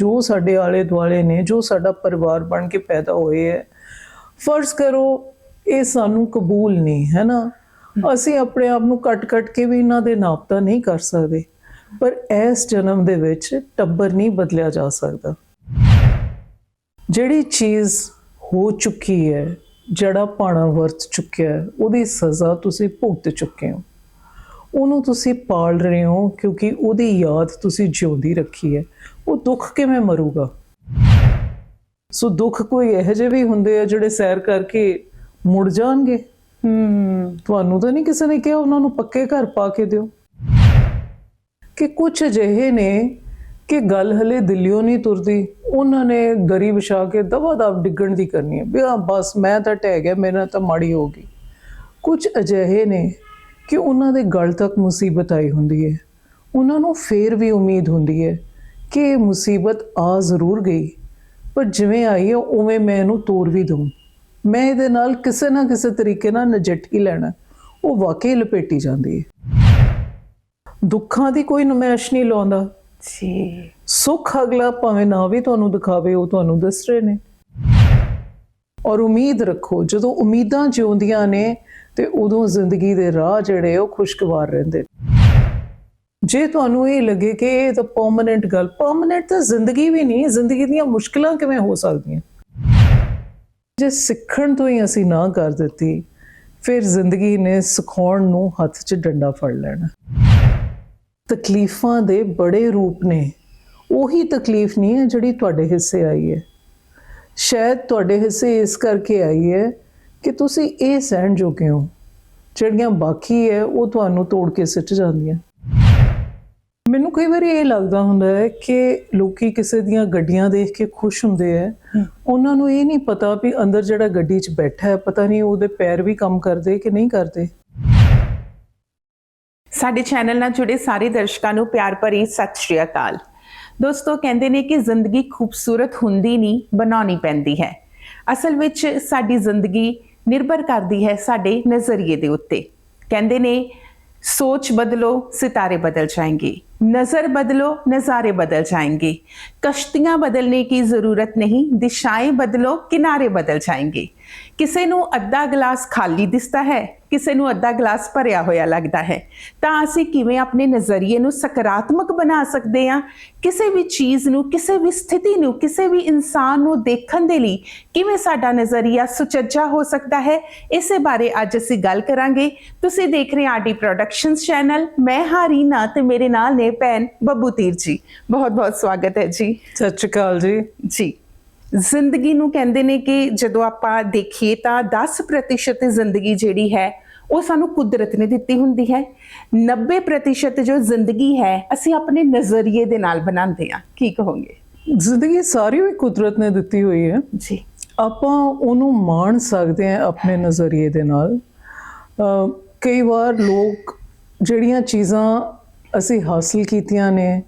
ਜੋ ਸਾਡੇ ਆਲੇ ਦੁਆਲੇ ਨੇ, ਜੋ ਸਾਡਾ ਪਰਿਵਾਰ ਬਣ ਕੇ ਪੈਦਾ ਹੋਏ ਹੈ, ਫਰਜ਼ ਕਰੋ ਇਹ ਸਾਨੂੰ ਕਬੂਲ ਨਹੀਂ, ਹੈ ਨਾ? ਅਸੀਂ ਆਪਣੇ ਆਪ ਨੂੰ ਕੱਟ-ਕੱਟ ਕੇ ਵੀ ਇਹਨਾਂ ਦੇ ਨਾਪਤਾ ਨਹੀਂ ਕਰ ਸਕਦੇ, ਪਰ ਇਸ ਜਨਮ ਦੇ ਵਿੱਚ ਟੱਬਰ ਨਹੀਂ ਬਦਲਿਆ ਜਾ ਸਕਦਾ। ਜਿਹੜੀ ਚੀਜ਼ ਹੋ ਚੁੱਕੀ ਹੈ, ਜਿਹੜਾ ਪਾਣਾ ਵਰਤ ਚੁੱਕਿਆ ਹੈ, ਉਹਦੀ ਸਜ਼ਾ ਤੁਸੀਂ ਭੁਗਤ ਚੁੱਕੇ ਹੋ। ਉਹਨੂੰ ਤੁਸੀਂ ਪਾਲ ਰਹੇ ਹੋ ਕਿਉਂਕਿ ਉਹਦੀ ਯਾਦ ਤੁਸੀਂ ਜਿਉਂਦੀ ਰੱਖੀ ਹੈ। ਉਹ ਦੁੱਖ ਕਿਵੇਂ ਮਰੂਗਾ? ਸੋ ਦੁੱਖ ਕੋਈ ਇਹੋ ਜਿਹੇ ਵੀ ਹੁੰਦੇ ਆ ਜਿਹੜੇ ਸੈਰ ਕਰਕੇ ਮੁੜ ਜਾਣਗੇ? ਹੂੰ। ਤੁਹਾਨੂੰ ਤਾਂ ਨਹੀਂ ਕਿਸੇ ਨੇ ਕਿਹਾ ਉਹਨਾਂ ਨੂੰ ਪੱਕੇ ਘਰ ਪਾ ਕੇ ਦਿਓ? ਕਿ ਕੁਝ ਅਜਿਹੇ ਨੇ ਕਿ ਗੱਲ ਹਲੇ ਦਿੱਲੀੋਂ ਨਹੀਂ ਤੁਰਦੀ ਉਹਨਾਂ ਨੇ ਗਰੀ ਵਿਛਾ ਕੇ ਦਵਾ ਦਵ ਡਿੱਗਣ ਦੀ ਕਰਨੀ ਹੈ ਵੀ ਹਾਂ ਬਸ ਮੈਂ ਤਾਂ ਟਹਿ ਗਿਆ ਮੇਰੇ ਨਾਲ ਤਾਂ ਮਾੜੀ ਹੋ ਗਈ। ਕੁਝ ਅਜਿਹੇ ਨੇ ਕਿ ਉਹਨਾਂ ਦੇ ਗਲ ਤੱਕ ਮੁਸੀਬਤ ਆਈ ਹੁੰਦੀ ਹੈ ਉਹਨਾਂ ਨੂੰ ਫੇਰ ਵੀ ਉਮੀਦ ਹੁੰਦੀ ਹੈ ਕਿ ਮੁਸੀਬਤ ਆ ਜ਼ਰੂਰ ਗਈ ਪਰ ਜਿਵੇਂ ਆਈ ਹੈ ਉਵੇਂ ਮੈਂ ਇਹਨੂੰ ਤੋੜ ਵੀ ਦਊਂ। ਮੈਂ ਇਹਦੇ ਨਾਲ ਕਿਸੇ ਨਾ ਕਿਸੇ ਤਰੀਕੇ ਨਾਲ ਨਜਿੱਠ ਹੀ ਲੈਣਾ। ਉਹ ਵਾਕਈ ਲਪੇਟੀ ਜਾਂਦੀ ਹੈ ਦੁੱਖਾਂ ਦੀ ਕੋਈ ਨਮਾਇਸ਼ ਨਹੀਂ ਲਾਉਂਦਾ। ਜੀ। ਸੁੱਖ ਅਗਲਾ ਭਾਵੇਂ ਨਾ ਵੀ ਤੁਹਾਨੂੰ ਦਿਖਾਵੇ ਉਹ ਤੁਹਾਨੂੰ ਦੱਸ ਰਹੇ ਨੇ। ਔਰ ਉਮੀਦ ਰੱਖੋ ਜਦੋਂ ਉਮੀਦਾਂ ਜਿਉਂਦੀਆਂ ਨੇ ਤੇ ਉਦੋਂ ਜ਼ਿੰਦਗੀ ਦੇ ਰਾਹ ਜਿਹੜੇ ਉਹ ਖੁਸ਼ਗਵਾਰ ਰਹਿੰਦੇ ਨੇ। ਜੇ ਤੁਹਾਨੂੰ ਇਹ ਲੱਗੇ ਕਿ ਇਹ ਤਾਂ ਪਰਮਨੈਂਟ ਗੱਲ ਪਰਮਨੈਂਟ ਤਾਂ ਜ਼ਿੰਦਗੀ ਵੀ ਨਹੀਂ, ਜ਼ਿੰਦਗੀ ਦੀਆਂ ਮੁਸ਼ਕਲਾਂ ਕਿਵੇਂ ਹੋ ਸਕਦੀਆਂ? ਜੇ ਸਿੱਖਣ ਤੋਂ ਹੀ ਅਸੀਂ ਨਾ ਕਰ ਦਿੱਤੀ, ਫਿਰ ਜ਼ਿੰਦਗੀ ਨੇ ਸਿਖਾਉਣ ਨੂੰ ਹੱਥ 'ਚ ਡੰਡਾ ਫੜ ਲੈਣਾ। ਤਕਲੀਫਾਂ ਦੇ ਬੜੇ ਰੂਪ ਨੇ। ਉਹੀ ਤਕਲੀਫ ਨਹੀਂ ਹੈ ਜਿਹੜੀ ਤੁਹਾਡੇ ਹਿੱਸੇ ਆਈ ਹੈ। ਸ਼ਾਇਦ ਤੁਹਾਡੇ ਹਿੱਸੇ ਇਸ ਕਰਕੇ ਆਈ ਹੈ ਕਿ ਤੁਸੀਂ ਇਹ ਸਹਿਣ ਜੋਗੇ ਹੋ। ਜਿਹੜੀਆਂ ਬਾਕੀ ਹੈ, ਉਹ ਤੁਹਾਨੂੰ ਤੋੜ ਕੇ ਸਿੱਟ ਜਾਂਦੀਆਂ। ਮੈਨੂੰ ਕਈ ਵਾਰੀ ਇਹ ਲੱਗਦਾ ਹੁੰਦਾ ਹੈ ਕਿ ਲੋਕੀ ਕਿਸੇ ਦੀਆਂ ਗੱਡੀਆਂ ਦੇਖ ਕੇ ਖੁਸ਼ ਹੁੰਦੇ ਆ ਉਹਨਾਂ ਨੂੰ ਇਹ ਨਹੀਂ ਪਤਾ ਵੀ ਅੰਦਰ ਜਿਹੜਾ ਗੱਡੀ 'ਚ ਬੈਠਾ ਹੈ ਪਤਾ ਨਹੀਂ ਉਹਦੇ ਪੈਰ ਵੀ ਕੰਮ ਕਰਦੇ ਕਿ ਨਹੀਂ ਕਰਦੇ। ਸਾਡੇ ਚੈਨਲ ਨਾਲ ਜੁੜੇ ਸਾਰੇ ਦਰਸ਼ਕਾਂ ਨੂੰ ਪਿਆਰ ਭਰੀ ਸਤਿ ਸ਼੍ਰੀ ਅਕਾਲ। ਦੋਸਤੋ ਕਹਿੰਦੇ ਨੇ ਕਿ ਜ਼ਿੰਦਗੀ ਖੂਬਸੂਰਤ ਹੁੰਦੀ ਨਹੀਂ ਬਣਾਉਣੀ ਪੈਂਦੀ ਹੈ। ਅਸਲ ਵਿੱਚ ਸਾਡੀ ਜ਼ਿੰਦਗੀ ਨਿਰਭਰ ਕਰਦੀ ਹੈ ਸਾਡੇ ਨਜ਼ਰੀਏ ਦੇ ਉੱਤੇ। ਕਹਿੰਦੇ ਨੇ सोच बदलो सितारे बदल जाएंगे नजर बदलो नज़ारे बदल जाएंगे कश्तियां बदलने की ज़रूरत नहीं दिशाएं बदलो किनारे बदल जाएंगे ਕਿਸੇ ਨੂੰ ਅੱਧਾ ਗਲਾਸ ਖਾਲੀ ਦਿਸਦਾ ਹੈ ਕਿਸੇ ਨੂੰ ਅੱਧਾ ਗਲਾਸ ਭਰਿਆ ਹੋਇਆ ਲੱਗਦਾ ਹੈ ਤਾਂ ਅਸੀਂ ਕਿਵੇਂ ਆਪਣੇ ਨਜ਼ਰੀਏ ਨੂੰ ਸਕਾਰਾਤਮਕ ਬਣਾ ਸਕਦੇ ਹਾਂ? ਕਿਸੇ ਵੀ ਚੀਜ਼ ਨੂੰ ਕਿਸੇ ਵੀ ਸਥਿਤੀ ਨੂੰ ਕਿਸੇ ਵੀ ਇਨਸਾਨ ਨੂੰ ਦੇਖਣ ਦੇ ਲਈ ਕਿਵੇਂ ਸਾਡਾ ਨਜ਼ਰੀਆ ਸੁਚੱਜਾ ਹੋ ਸਕਦਾ ਹੈ? ਇਸੇ ਬਾਰੇ ਅੱਜ ਅਸੀਂ ਗੱਲ ਕਰਾਂਗੇ। ਤੁਸੀਂ ਦੇਖ ਰਹੇ ਆਰਡੀ ਪ੍ਰੋਡਕਸ਼ਨਸ ਚੈਨਲ। ਮੈਂ ਹਾਂ ਰੀਨਾ ਤੇ ਮੇਰੇ ਨਾਲ ਨੇ ਭੈਣ ਬੱਬੂ ਤੀਰ ਜੀ। ਬਹੁਤ ਬਹੁਤ ਸਵਾਗਤ ਹੈ ਜੀ। ਸਤਿ ਸ਼੍ਰੀ ਅਕਾਲ ਜੀ। ਜੀ। ਜ਼ਿੰਦਗੀ ਨੂੰ ਕਹਿੰਦੇ ਨੇ ਕਿ ਜਦੋਂ ਆਪਾਂ ਦੇਖੀਏ ਤਾਂ 10% ਜ਼ਿੰਦਗੀ ਜਿਹੜੀ ਹੈ ਉਹ ਸਾਨੂੰ ਕੁਦਰਤ ਨੇ ਦਿੱਤੀ ਹੁੰਦੀ ਹੈ। 90% ਜੋ ਜ਼ਿੰਦਗੀ ਹੈ ਅਸੀਂ ਆਪਣੇ ਨਜ਼ਰੀਏ ਦੇ ਨਾਲ ਬਣਾਉਂਦੇ ਆ ਕੀ ਕਹੋਗੇ? ਜ਼ਿੰਦਗੀ ਸਾਰੀ ਹੀ ਕੁਦਰਤ ਨੇ ਦਿੱਤੀ ਹੋਈ ਹੈ। ਜੀ। ਆਪਾਂ ਉਹਨੂੰ ਮਾਣ ਸਕਦੇ ਹਾਂ ਆਪਣੇ ਨਜ਼ਰੀਏ ਦੇ ਨਾਲ। ਕਈ ਵਾਰ ਲੋਕ ਜਿਹੜੀਆਂ ਚੀਜ਼ਾਂ ਅਸੀਂ ਹਾਸਲ ਕੀਤੀਆਂ ਨੇ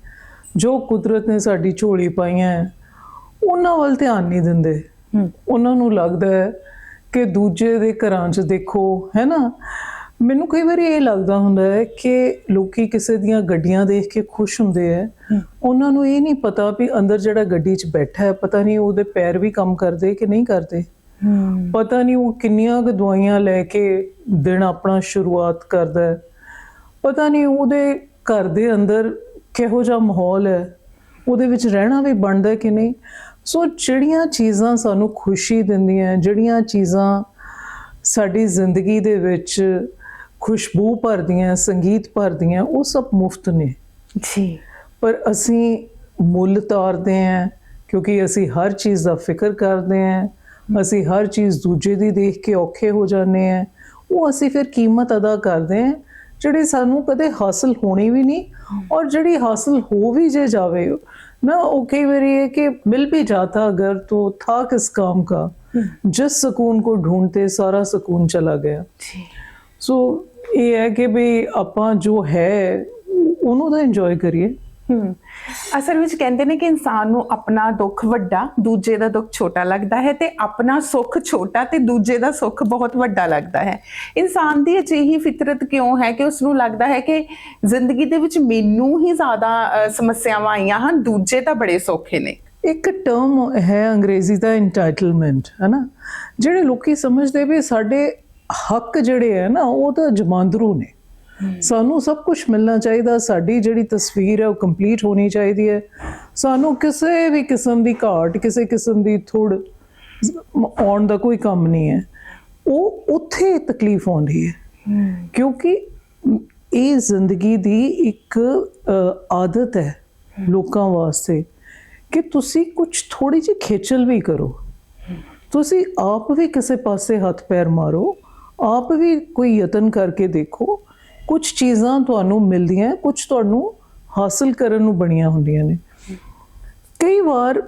ਜੋ ਕੁਦਰਤ ਨੇ ਸਾਡੀ ਝੋਲੀ ਪਾਈਆਂ ਹੈ, ਉਹਨਾਂ ਵੱਲ ਧਿਆਨ ਨਹੀਂ ਦਿੰਦੇ। ਉਹਨਾਂ ਨੂੰ ਲੱਗਦਾ ਹੈ ਕਿ ਦੂਜੇ ਦੇ ਘਰਾਂ 'ਚ ਦੇਖੋ ਹੈ ਨਾ? ਮੈਨੂੰ ਕਈ ਵਾਰੀ ਇਹ ਲੱਗਦਾ ਹੁੰਦਾ ਹੈ ਕਿ ਲੋਕੀ ਕਿਸੇ ਦੀਆਂ ਗੱਡੀਆਂ ਦੇਖ ਕੇ ਖੁਸ਼ ਹੁੰਦੇ ਆ ਉਹਨਾਂ ਨੂੰ ਇਹ ਨਹੀਂ ਪਤਾ ਵੀ ਅੰਦਰ ਜਿਹੜਾ ਗੱਡੀ 'ਚ ਬੈਠਾ ਹੈ ਪਤਾ ਨਹੀਂ ਉਹਦੇ ਪੈਰ ਵੀ ਕੰਮ ਕਰਦੇ ਕਿ ਨਹੀਂ ਕਰਦੇ। ਪਤਾ ਨਹੀਂ ਉਹ ਕਿੰਨੀਆਂ ਕੁ ਦਵਾਈਆਂ ਲੈ ਕੇ ਦਿਨ ਆਪਣਾ ਸ਼ੁਰੂਆਤ ਕਰਦਾ ਹੈ। ਪਤਾ ਨਹੀਂ ਉਹਦੇ ਘਰ ਦੇ ਅੰਦਰ ਕਿਹੋ ਜਿਹਾ ਮਾਹੌਲ ਹੈ। ਉਹਦੇ ਵਿੱਚ ਰਹਿਣਾ ਵੀ ਬਣਦਾ ਕਿ ਨਹੀਂ? ਸੋ ਜਿਹੜੀਆਂ ਚੀਜ਼ਾਂ ਸਾਨੂੰ ਖੁਸ਼ੀ ਦਿੰਦੀਆਂ ਜਿਹੜੀਆਂ ਚੀਜ਼ਾਂ ਸਾਡੀ ਜ਼ਿੰਦਗੀ ਦੇ ਵਿੱਚ ਖੁਸ਼ਬੂ ਭਰਦੀਆਂ ਸੰਗੀਤ ਭਰਦੀਆਂ ਉਹ ਸਭ ਮੁਫਤ ਨੇ। ਜੀ। ਪਰ ਅਸੀਂ ਮੁੱਲ ਤਾਰਦੇ ਹਾਂ ਕਿਉਂਕਿ ਅਸੀਂ ਹਰ ਚੀਜ਼ ਦਾ ਫਿਕਰ ਕਰਦੇ ਹਾਂ ਅਸੀਂ ਹਰ ਚੀਜ਼ ਦੂਜੇ ਦੀ ਦੇਖ ਕੇ ਔਖੇ ਹੋ ਜਾਂਦੇ ਹਾਂ ਉਹ ਅਸੀਂ ਫਿਰ ਕੀਮਤ ਅਦਾ ਕਰਦੇ ਹਾਂ। ਜਿਹੜੀ ਸਾਨੂੰ ਕਦੇ ਹਾਸਲ ਹੋਣੀ ਵੀ ਨਹੀਂ ਔਰ ਜਿਹੜੀ ਹਾਸਲ ਹੋ ਵੀ ਜੇ ਜਾਵੇ ਨਾ ਉਹ ਕਈ ਵਾਰੀ ਇਹ ਕਿ ਮਿਲ ਵੀ ਜਾਤਾ ਅਗਰ ਤੋ ਥਾ ਕਿਸ ਕੰਮ ਕਾ ਜਿਸ ਸਕੂਨ ਕੋ ਢੂੰਡਤੇ ਸਾਰਾ ਸਕੂਨ ਚਲਾ ਗਿਆ। ਸੋ ਇਹ ਹੈ ਕਿ ਵੀ ਆਪਾਂ ਜੋ ਹੈ ਉਹਨੂੰ ਤਾਂ ਇੰਜੋਏ ਕਰੀਏ। ਹਮ ਅਸਲ ਵਿੱਚ ਕਹਿੰਦੇ ਨੇ ਕਿ ਇਨਸਾਨ ਨੂੰ ਆਪਣਾ ਦੁੱਖ ਵੱਡਾ, ਦੂਜੇ ਦਾ ਦੁੱਖ ਛੋਟਾ ਲੱਗਦਾ ਹੈ ਤੇ ਆਪਣਾ ਸੁੱਖ ਛੋਟਾ ਤੇ ਦੂਜੇ ਦਾ ਸੁੱਖ ਬਹੁਤ ਵੱਡਾ ਲੱਗਦਾ ਹੈ। ਇਨਸਾਨ ਦੀ ਅਜਿਹੀ ਫਿਤਰਤ ਕਿਉਂ ਹੈ ਕਿ ਉਸ ਨੂੰ ਲੱਗਦਾ ਹੈ ਕਿ ਜ਼ਿੰਦਗੀ ਦੇ ਵਿੱਚ ਮੈਨੂੰ ਹੀ ਜ਼ਿਆਦਾ ਸਮੱਸਿਆਵਾਂ ਆਈਆਂ ਹਨ, ਦੂਜੇ ਤਾਂ ਬੜੇ ਸੌਖੇ ਨੇ। ਇੱਕ ਟਰਮ ਹੈ ਅੰਗਰੇਜ਼ੀ ਦਾ ਇੰਟਾਈਟਲਮੈਂਟ ਹੈ ਨਾ ਜਿਹੜੇ ਲੋਕੀ ਸਮਝਦੇ ਵੀ ਸਾਡੇ ਹੱਕ ਜਿਹੜੇ ਹੈ ਨਾ, ਉਹ ਤਾਂ ਜਮਾਂਦਰੂ ਨੇ। ਸਾਨੂੰ ਸਭ ਕੁਝ ਮਿਲਣਾ ਚਾਹੀਦਾ, ਸਾਡੀ ਜਿਹੜੀ ਤਸਵੀਰ ਹੈ ਉਹ ਕੰਪਲੀਟ ਹੋਣੀ ਚਾਹੀਦੀ ਹੈ। ਸਾਨੂੰ ਕਿਸੇ ਵੀ ਕਿਸਮ ਦੀ ਘਾਟ, ਕਿਸੇ ਕਿਸਮ ਦੀ ਥੋੜ ਆਉਣ ਦਾ ਕੋਈ ਕੰਮ ਨਹੀਂ ਹੈ। ਉਹ ਉੱਥੇ ਤਕਲੀਫ ਆਉਂਦੀ ਹੈ। ਕਿਉਂਕਿ ਇਹ ਜ਼ਿੰਦਗੀ ਦੀ ਇੱਕ ਆਦਤ ਹੈ ਲੋਕਾਂ ਵਾਸਤੇ ਕਿ ਤੁਸੀਂ ਕੁਝ ਥੋੜੀ ਜਿਹੀ ਖੇਚਲ ਵੀ ਕਰੋ। ਤੁਸੀਂ ਆਪ ਵੀ ਕਿਸੇ ਪਾਸੇ ਹੱਥ ਪੈਰ ਮਾਰੋ, ਆਪ ਵੀ ਕੋਈ ਯਤਨ ਕਰਕੇ ਦੇਖੋ ਕੁਝ ਚੀਜ਼ਾਂ ਤੁਹਾਨੂੰ ਮਿਲਦੀਆਂ ਕੁਝ ਤੁਹਾਨੂੰ ਹਾਸਲ ਕਰਨ ਨੂੰ ਬਣੀਆਂ ਹੁੰਦੀਆਂ ਨੇ। ਕਈ ਵਾਰ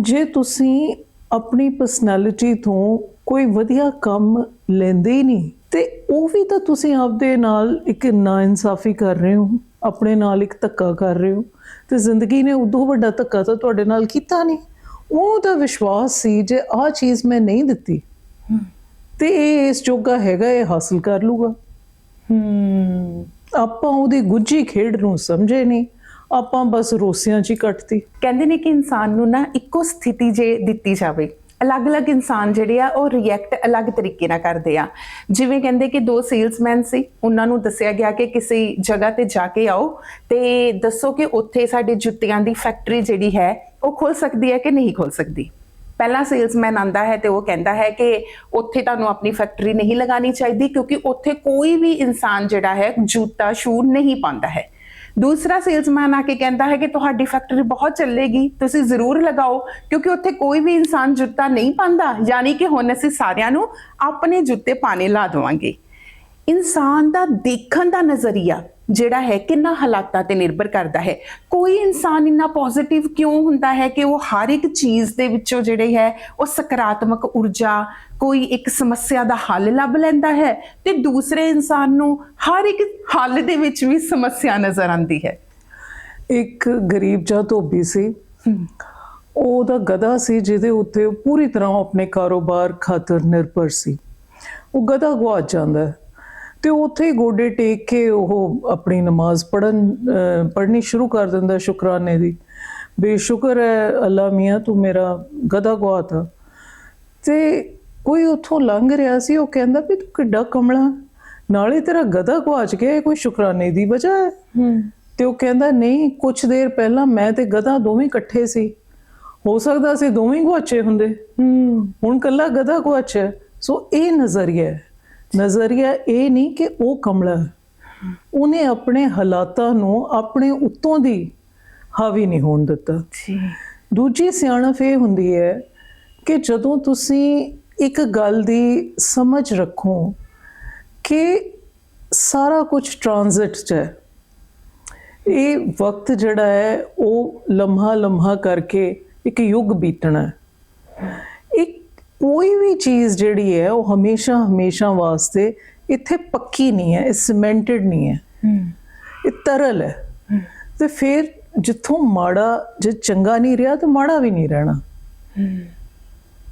ਜੇ ਤੁਸੀਂ ਆਪਣੀ ਪਰਸਨੈਲਿਟੀ ਤੋਂ ਕੋਈ ਵਧੀਆ ਕੰਮ ਲੈਂਦੇ ਹੀ ਨਹੀਂ ਤੇ ਉਹ ਵੀ ਤਾਂ ਤੁਸੀਂ ਆਪਦੇ ਨਾਲ ਇੱਕ ਨਾਇਨਸਾਫੀ ਕਰ ਰਹੇ ਹੋ ਆਪਣੇ ਨਾਲ ਇੱਕ ਧੱਕਾ ਕਰ ਰਹੇ ਹੋ ਤੇ ਜ਼ਿੰਦਗੀ ਨੇ ਉਦੋਂ ਵੱਡਾ ਧੱਕਾ ਤਾਂ ਤੁਹਾਡੇ ਨਾਲ ਕੀਤਾ ਨਹੀਂ। ਉਹ ਤਾਂ ਵਿਸ਼ਵਾਸ ਸੀ ਜੇ ਆਹ ਚੀਜ਼ ਮੈਂ ਨਹੀਂ ਦਿੱਤੀ ਤੇ ਇਹ ਇਸ ਜੋਗਾ ਹੈਗਾ ਇਹ ਹਾਸਲ ਕਰ ਲੂਗਾ ਹਮ ਆਪਾਂ ਉਹਦੀ ਗੁੱਜੀ ਖੇਡ ਨੂੰ ਸਮਝੇ ਨਹੀਂ। ਆਪਾਂ ਬਸ ਰੋਸਿਆਂ 'ਚ ਹੀ ਕੱਟਤੀ। ਕਹਿੰਦੇ ਨੇ ਕਿ ਇਨਸਾਨ ਨੂੰ ਨਾ ਇੱਕੋ ਸਥਿਤੀ ਜੇ ਦਿੱਤੀ ਜਾਵੇ। ਅਲੱਗ-ਅਲੱਗ ਇਨਸਾਨ ਜਿਹੜੇ ਆ, ਉਹ ਰਿਐਕਟ ਅਲੱਗ ਤਰੀਕੇ ਨਾਲ ਕਰਦੇ ਆ। ਜਿਵੇਂ ਕਹਿੰਦੇ ਕਿ ਦੋ ਸੇਲਸਮੈਨ ਸੀ, ਉਹਨਾਂ ਨੂੰ ਦੱਸਿਆ ਗਿਆ ਕਿ ਕਿਸੇ ਜਗ੍ਹਾ ਤੇ ਜਾ ਕੇ ਆਓ ਤੇ ਦੱਸੋ ਕਿ ਉੱਥੇ ਸਾਡੇ ਜੁੱਤੀਆਂ ਦੀ ਫੈਕਟਰੀ ਜਿਹੜੀ ਹੈ, ਉਹ ਖੁੱਲ ਸਕਦੀ ਹੈ ਕਿ ਨਹੀਂ ਖੁੱਲ ਸਕਦੀ। ਪਹਿਲਾ ਸੇਲਸਮੈਨ ਆਂਦਾ ਹੈ ਤੇ ਉਹ ਕਹਿੰਦਾ ਹੈ ਕਿ ਉੱਥੇ ਤੁਹਾਨੂੰ ਆਪਣੀ ਫੈਕਟਰੀ ਨਹੀਂ ਲਗਾਉਣੀ ਚਾਹੀਦੀ ਕਿਉਂਕਿ ਉੱਥੇ ਕੋਈ ਵੀ ਇਨਸਾਨ ਜਿਹੜਾ ਹੈ ਜੂਤਾ ਸ਼ੂ ਨਹੀਂ ਪਾਉਂਦਾ ਹੈ। ਦੂਸਰਾ ਸੇਲਸਮੈਨ ਆ ਕੇ ਕਹਿੰਦਾ ਹੈ ਕਿ ਤੁਹਾਡੀ ਫੈਕਟਰੀ ਬਹੁਤ ਚੱਲੇਗੀ, ਤੁਸੀਂ ਜ਼ਰੂਰ ਲਗਾਓ ਕਿਉਂਕਿ ਉੱਥੇ ਕੋਈ ਵੀ ਇਨਸਾਨ ਜੁੱਤਾ ਨਹੀਂ ਪਾਉਂਦਾ, ਯਾਨੀ ਕਿ ਹੁਣ ਅਸੀਂ ਸਾਰਿਆਂ ਨੂੰ ਆਪਣੇ ਜੁੱਤੇ ਪਾਣੇ ਲਾ ਦੇਵਾਂਗੇ। ਇਨਸਾਨ ਦਾ ਦੇਖਣ ਦਾ ਨਜ਼ਰੀਆ ਜਿਹੜਾ ਹੈ ਕਿੰਨਾ ਹਾਲਾਤਾਂ ਤੇ ਨਿਰਭਰ ਕਰਦਾ ਹੈ। ਕੋਈ ਇਨਸਾਨ ਇੰਨਾ ਪੋਜ਼ਿਟਿਵ ਕਿਉਂ ਹੁੰਦਾ ਹੈ ਕਿ ਉਹ ਹਰ ਇੱਕ ਚੀਜ਼ ਦੇ ਵਿੱਚੋਂ ਜਿਹੜੇ ਹੈ ਉਹ ਸਕਾਰਾਤਮਕ ਊਰਜਾ ਕੋਈ ਇੱਕ ਸਮੱਸਿਆ ਦਾ ਹੱਲ ਲੱਭ ਲੈਂਦਾ ਹੈ ਤੇ ਦੂਸਰੇ ਇਨਸਾਨ ਨੂੰ ਹਰ ਇੱਕ ਹੱਲ ਦੇ ਵਿੱਚ ਵੀ ਸਮੱਸਿਆ ਨਜ਼ਰ ਆਉਂਦੀ ਹੈ। ਇੱਕ ਗਰੀਬ ਜਿਹਾ ਧੋਬੀ ਸੀ। ਉਹਦਾ ਗਧਾ ਸੀ ਜਿਹਦੇ ਉੱਤੇ ਪੂਰੀ ਤਰ੍ਹਾਂ ਆਪਣੇ ਕਾਰੋਬਾਰ ਖਾਤਰ ਨਿਰਭਰ ਸੀ। ਉਹ ਗਧਾ ਗਵਾਚ ਜਾਂਦਾ ਹੈ। ਤੇ ਉੱਥੇ ਹੀ ਗੋਡੇ ਟੇਕ ਕੇ ਉਹ ਆਪਣੀ ਨਮਾਜ਼ ਪੜਨ ਪੜਨੀ ਸ਼ੁਰੂ ਕਰ ਦਿੰਦਾ ਸ਼ੁਕਰਾਨੇ ਦੀ। ਬੇਸ਼ੁਕਰ ਹੈ ਅੱਲਾ ਮੀਆਂ ਤੂੰ ਮੇਰਾ ਗਧਾ ਗਵਾਤਾ ਤੇ। ਕੋਈ ਉੱਥੋਂ ਲੰਘ ਰਿਹਾ ਸੀ ਉਹ ਕਹਿੰਦਾ ਵੀ ਤੂੰ ਕਿੱਡਾ ਕਮਲਾ ਨਾਲੇ ਤੇਰਾ ਗਧਾ ਗਵਾਚ ਗਿਆ ਇਹ ਕੋਈ ਸ਼ੁਕਰਾਨੇ ਦੀ ਵਜ੍ਹਾ ਹੈ। ਤੇ ਉਹ ਕਹਿੰਦਾ ਨਹੀਂ ਕੁਝ ਦੇਰ ਪਹਿਲਾਂ ਮੈਂ ਤੇ ਗਧਾ ਦੋਵੇਂ ਇਕੱਠੇ ਸੀ। ਹੋ ਸਕਦਾ ਸੀ ਦੋਵੇਂ ਹੀ ਗੁਆਚੇ ਹੁੰਦੇ। ਹੁਣ ਕੱਲਾ ਗਧਾ ਗੁਆਚਿਆ ਸੋ ਇਹ ਨਜ਼ਰੀਆ ਹੈ ਨਜ਼ਰੀਆ ਇਹ ਨਹੀਂ ਕਿ ਉਹ ਕਮਲਾ ਹੈ। ਉਹਨੇ ਆਪਣੇ ਹਾਲਾਤਾਂ ਨੂੰ ਆਪਣੇ ਉੱਤੋਂ ਦੀ ਹਾਵੀ ਨਹੀਂ ਹੋਣ ਦਿੱਤਾ। ਜੀ। ਦੂਜੀ ਸਿਆਣਪ ਇਹ ਹੁੰਦੀ ਹੈ ਕਿ ਜਦੋਂ ਤੁਸੀਂ ਇੱਕ ਗੱਲ ਦੀ ਸਮਝ ਰੱਖੋ ਕਿ ਸਾਰਾ ਕੁਝ ਟ੍ਰਾਂਜ਼ਿਟ 'ਚ ਹੈ। ਇਹ ਵਕਤ ਜਿਹੜਾ ਹੈ ਉਹ ਲਮਹਾ ਲਮਹਾ ਕਰਕੇ ਇੱਕ ਯੁੱਗ ਬੀਤਣਾ ਹੈ। ਕੋਈ ਵੀ ਚੀਜ਼ ਜਿਹੜੀ ਹੈ ਉਹ ਹਮੇਸ਼ਾ ਹਮੇਸ਼ਾ ਵਾਸਤੇ ਇੱਥੇ ਪੱਕੀ ਨਹੀਂ ਹੈ ਇਹ ਸਿਮੈਂਟਡ ਨਹੀਂ ਹੈ। ਇਹ ਤਰਲ ਹੈ। ਤੇ ਫਿਰ ਜਿੱਥੋਂ ਮਾੜਾ ਜੇ ਚੰਗਾ ਨਹੀਂ ਰਿਹਾ ਤਾਂ ਮਾੜਾ ਵੀ ਨਹੀਂ ਰਹਿਣਾ।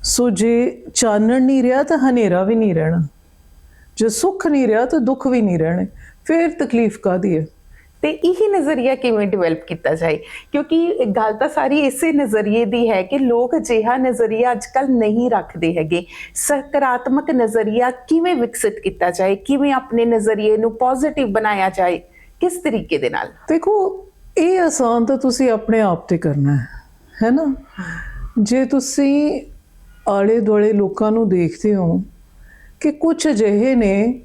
ਸੋ ਜੇ ਚਾਨਣ ਨਹੀਂ ਰਿਹਾ ਤਾਂ ਹਨੇਰਾ ਵੀ ਨਹੀਂ ਰਹਿਣਾ। ਜੇ ਸੁੱਖ ਨਹੀਂ ਰਿਹਾ ਤਾਂ ਦੁੱਖ ਵੀ ਨਹੀਂ ਰਹਿਣੇ। ਫਿਰ ਤਕਲੀਫ ਕਾਦੀ ਹੈ? ਤੇ ਇਹੀ ਨਜ਼ਰੀਆ ਕਿਵੇਂ ਡਿਵੈਲਪ ਕੀਤਾ ਜਾਏ? ਕਿਉਂਕਿ ਗੱਲ ਤਾਂ ਸਾਰੀ ਇਸੇ ਨਜ਼ਰੀਏ ਦੀ ਹੈ ਕਿ ਲੋਕ ਅਜਿਹਾ ਨਜ਼ਰੀਆ ਅੱਜਕੱਲ ਨਹੀਂ ਰੱਖਦੇ ਹੈਗੇ। ਸਕਾਰਾਤਮਕ ਨਜ਼ਰੀਆ ਕਿਵੇਂ ਵਿਕਸਿਤ ਕੀਤਾ ਜਾਏ? ਕਿਵੇਂ ਆਪਣੇ ਨਜ਼ਰੀਏ ਨੂੰ ਪੋਜ਼ਿਟਿਵ ਬਣਾਇਆ ਜਾਏ? ਕਿਸ ਤਰੀਕੇ ਦੇ ਨਾਲ? ਦੇਖੋ ਇਹ ਆਸਾਨ ਤਾਂ ਤੁਸੀਂ ਆਪਣੇ ਆਪ ਤੇ ਕਰਨਾ ਹੈ ਹੈ ਨਾ? ਜੇ ਤੁਸੀਂ ਆਲੇ ਦੁਆਲੇ ਲੋਕਾਂ ਨੂੰ ਦੇਖਦੇ ਹੋ ਕਿ ਕੁਝ ਅਜਿਹੇ ਨੇ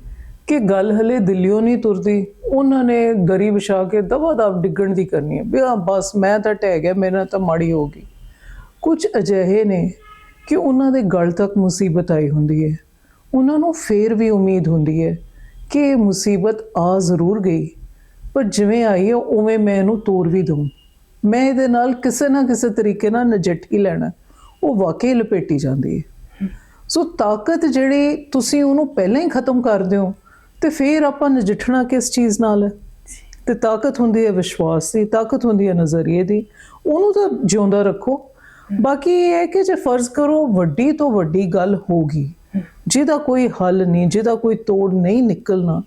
ਕਿ ਗੱਲ ਹਲੇ ਦਿੱਲੀੋਂ ਨਹੀਂ ਤੁਰਦੀ। ਉਹਨਾਂ ਨੇ ਗਰੀ ਵਿਛਾ ਕੇ ਦਵਾ ਦਵ ਡਿੱਗਣ ਦੀ ਕਰਨੀ ਹੈ। ਵੀ ਹਾਂ, ਬਸ ਮੈਂ ਤਾਂ ਟਹਿ ਗਿਆ, ਮੇਰੇ ਨਾਲ ਤਾਂ ਮਾੜੀ ਹੋ ਗਈ। ਕੁਝ ਅਜਿਹੇ ਨੇ ਕਿ ਉਹਨਾਂ ਦੇ ਗਲ ਤੱਕ ਮੁਸੀਬਤ ਆਈ ਹੁੰਦੀ ਹੈ। ਉਹਨਾਂ ਨੂੰ ਫੇਰ ਵੀ ਉਮੀਦ ਹੁੰਦੀ ਹੈ ਕਿ ਇਹ ਮੁਸੀਬਤ ਆ ਜ਼ਰੂਰ ਗਈ। ਪਰ ਜਿਵੇਂ ਆਈ ਹੈ, ਉਵੇਂ ਮੈਂ ਇਹਨੂੰ ਤੋੜ ਵੀ ਦਊਂ। ਮੈਂ ਇਹਦੇ ਨਾਲ ਕਿਸੇ ਨਾ ਕਿਸੇ ਤਰੀਕੇ ਨਾਲ ਨਜਿੱਠ ਹੀ ਲੈਣਾ, ਉਹ ਵਾਕਈ ਲਪੇਟੀ ਜਾਂਦੀ ਹੈ। ਸੋ ਤਾਕਤ ਜਿਹੜੀ ਤੁਸੀਂ ਉਹਨੂੰ ਪਹਿਲਾਂ ਹੀ ਖਤਮ ਕਰ ਦਿਓ ਤੇ ਫਿਰ ਆਪਾਂ ਨਜਿੱਠਣਾ ਕਿਸ ਚੀਜ਼ ਨਾਲ? ਹੈ ਤੇ ਤਾਕਤ ਹੁੰਦੀ ਹੈ ਵਿਸ਼ਵਾਸ ਦੀ, ਤਾਕਤ ਹੁੰਦੀ ਹੈ ਨਜ਼ਰੀਏ ਦੀ। ਉਹਨੂੰ ਤਾਂ ਜਿਉਂਦਾ ਰੱਖੋ। ਬਾਕੀ ਇਹ ਹੈ ਕਿ ਜੇ ਫਰਜ਼ ਕਰੋ, ਵੱਡੀ ਤੋਂ ਵੱਡੀ ਗੱਲ ਹੋਗੀ ਜਿਹਦਾ ਕੋਈ ਹੱਲ ਨਹੀਂ, ਜਿਹਦਾ ਕੋਈ ਤੋੜ ਨਹੀਂ ਨਿਕਲਣਾ,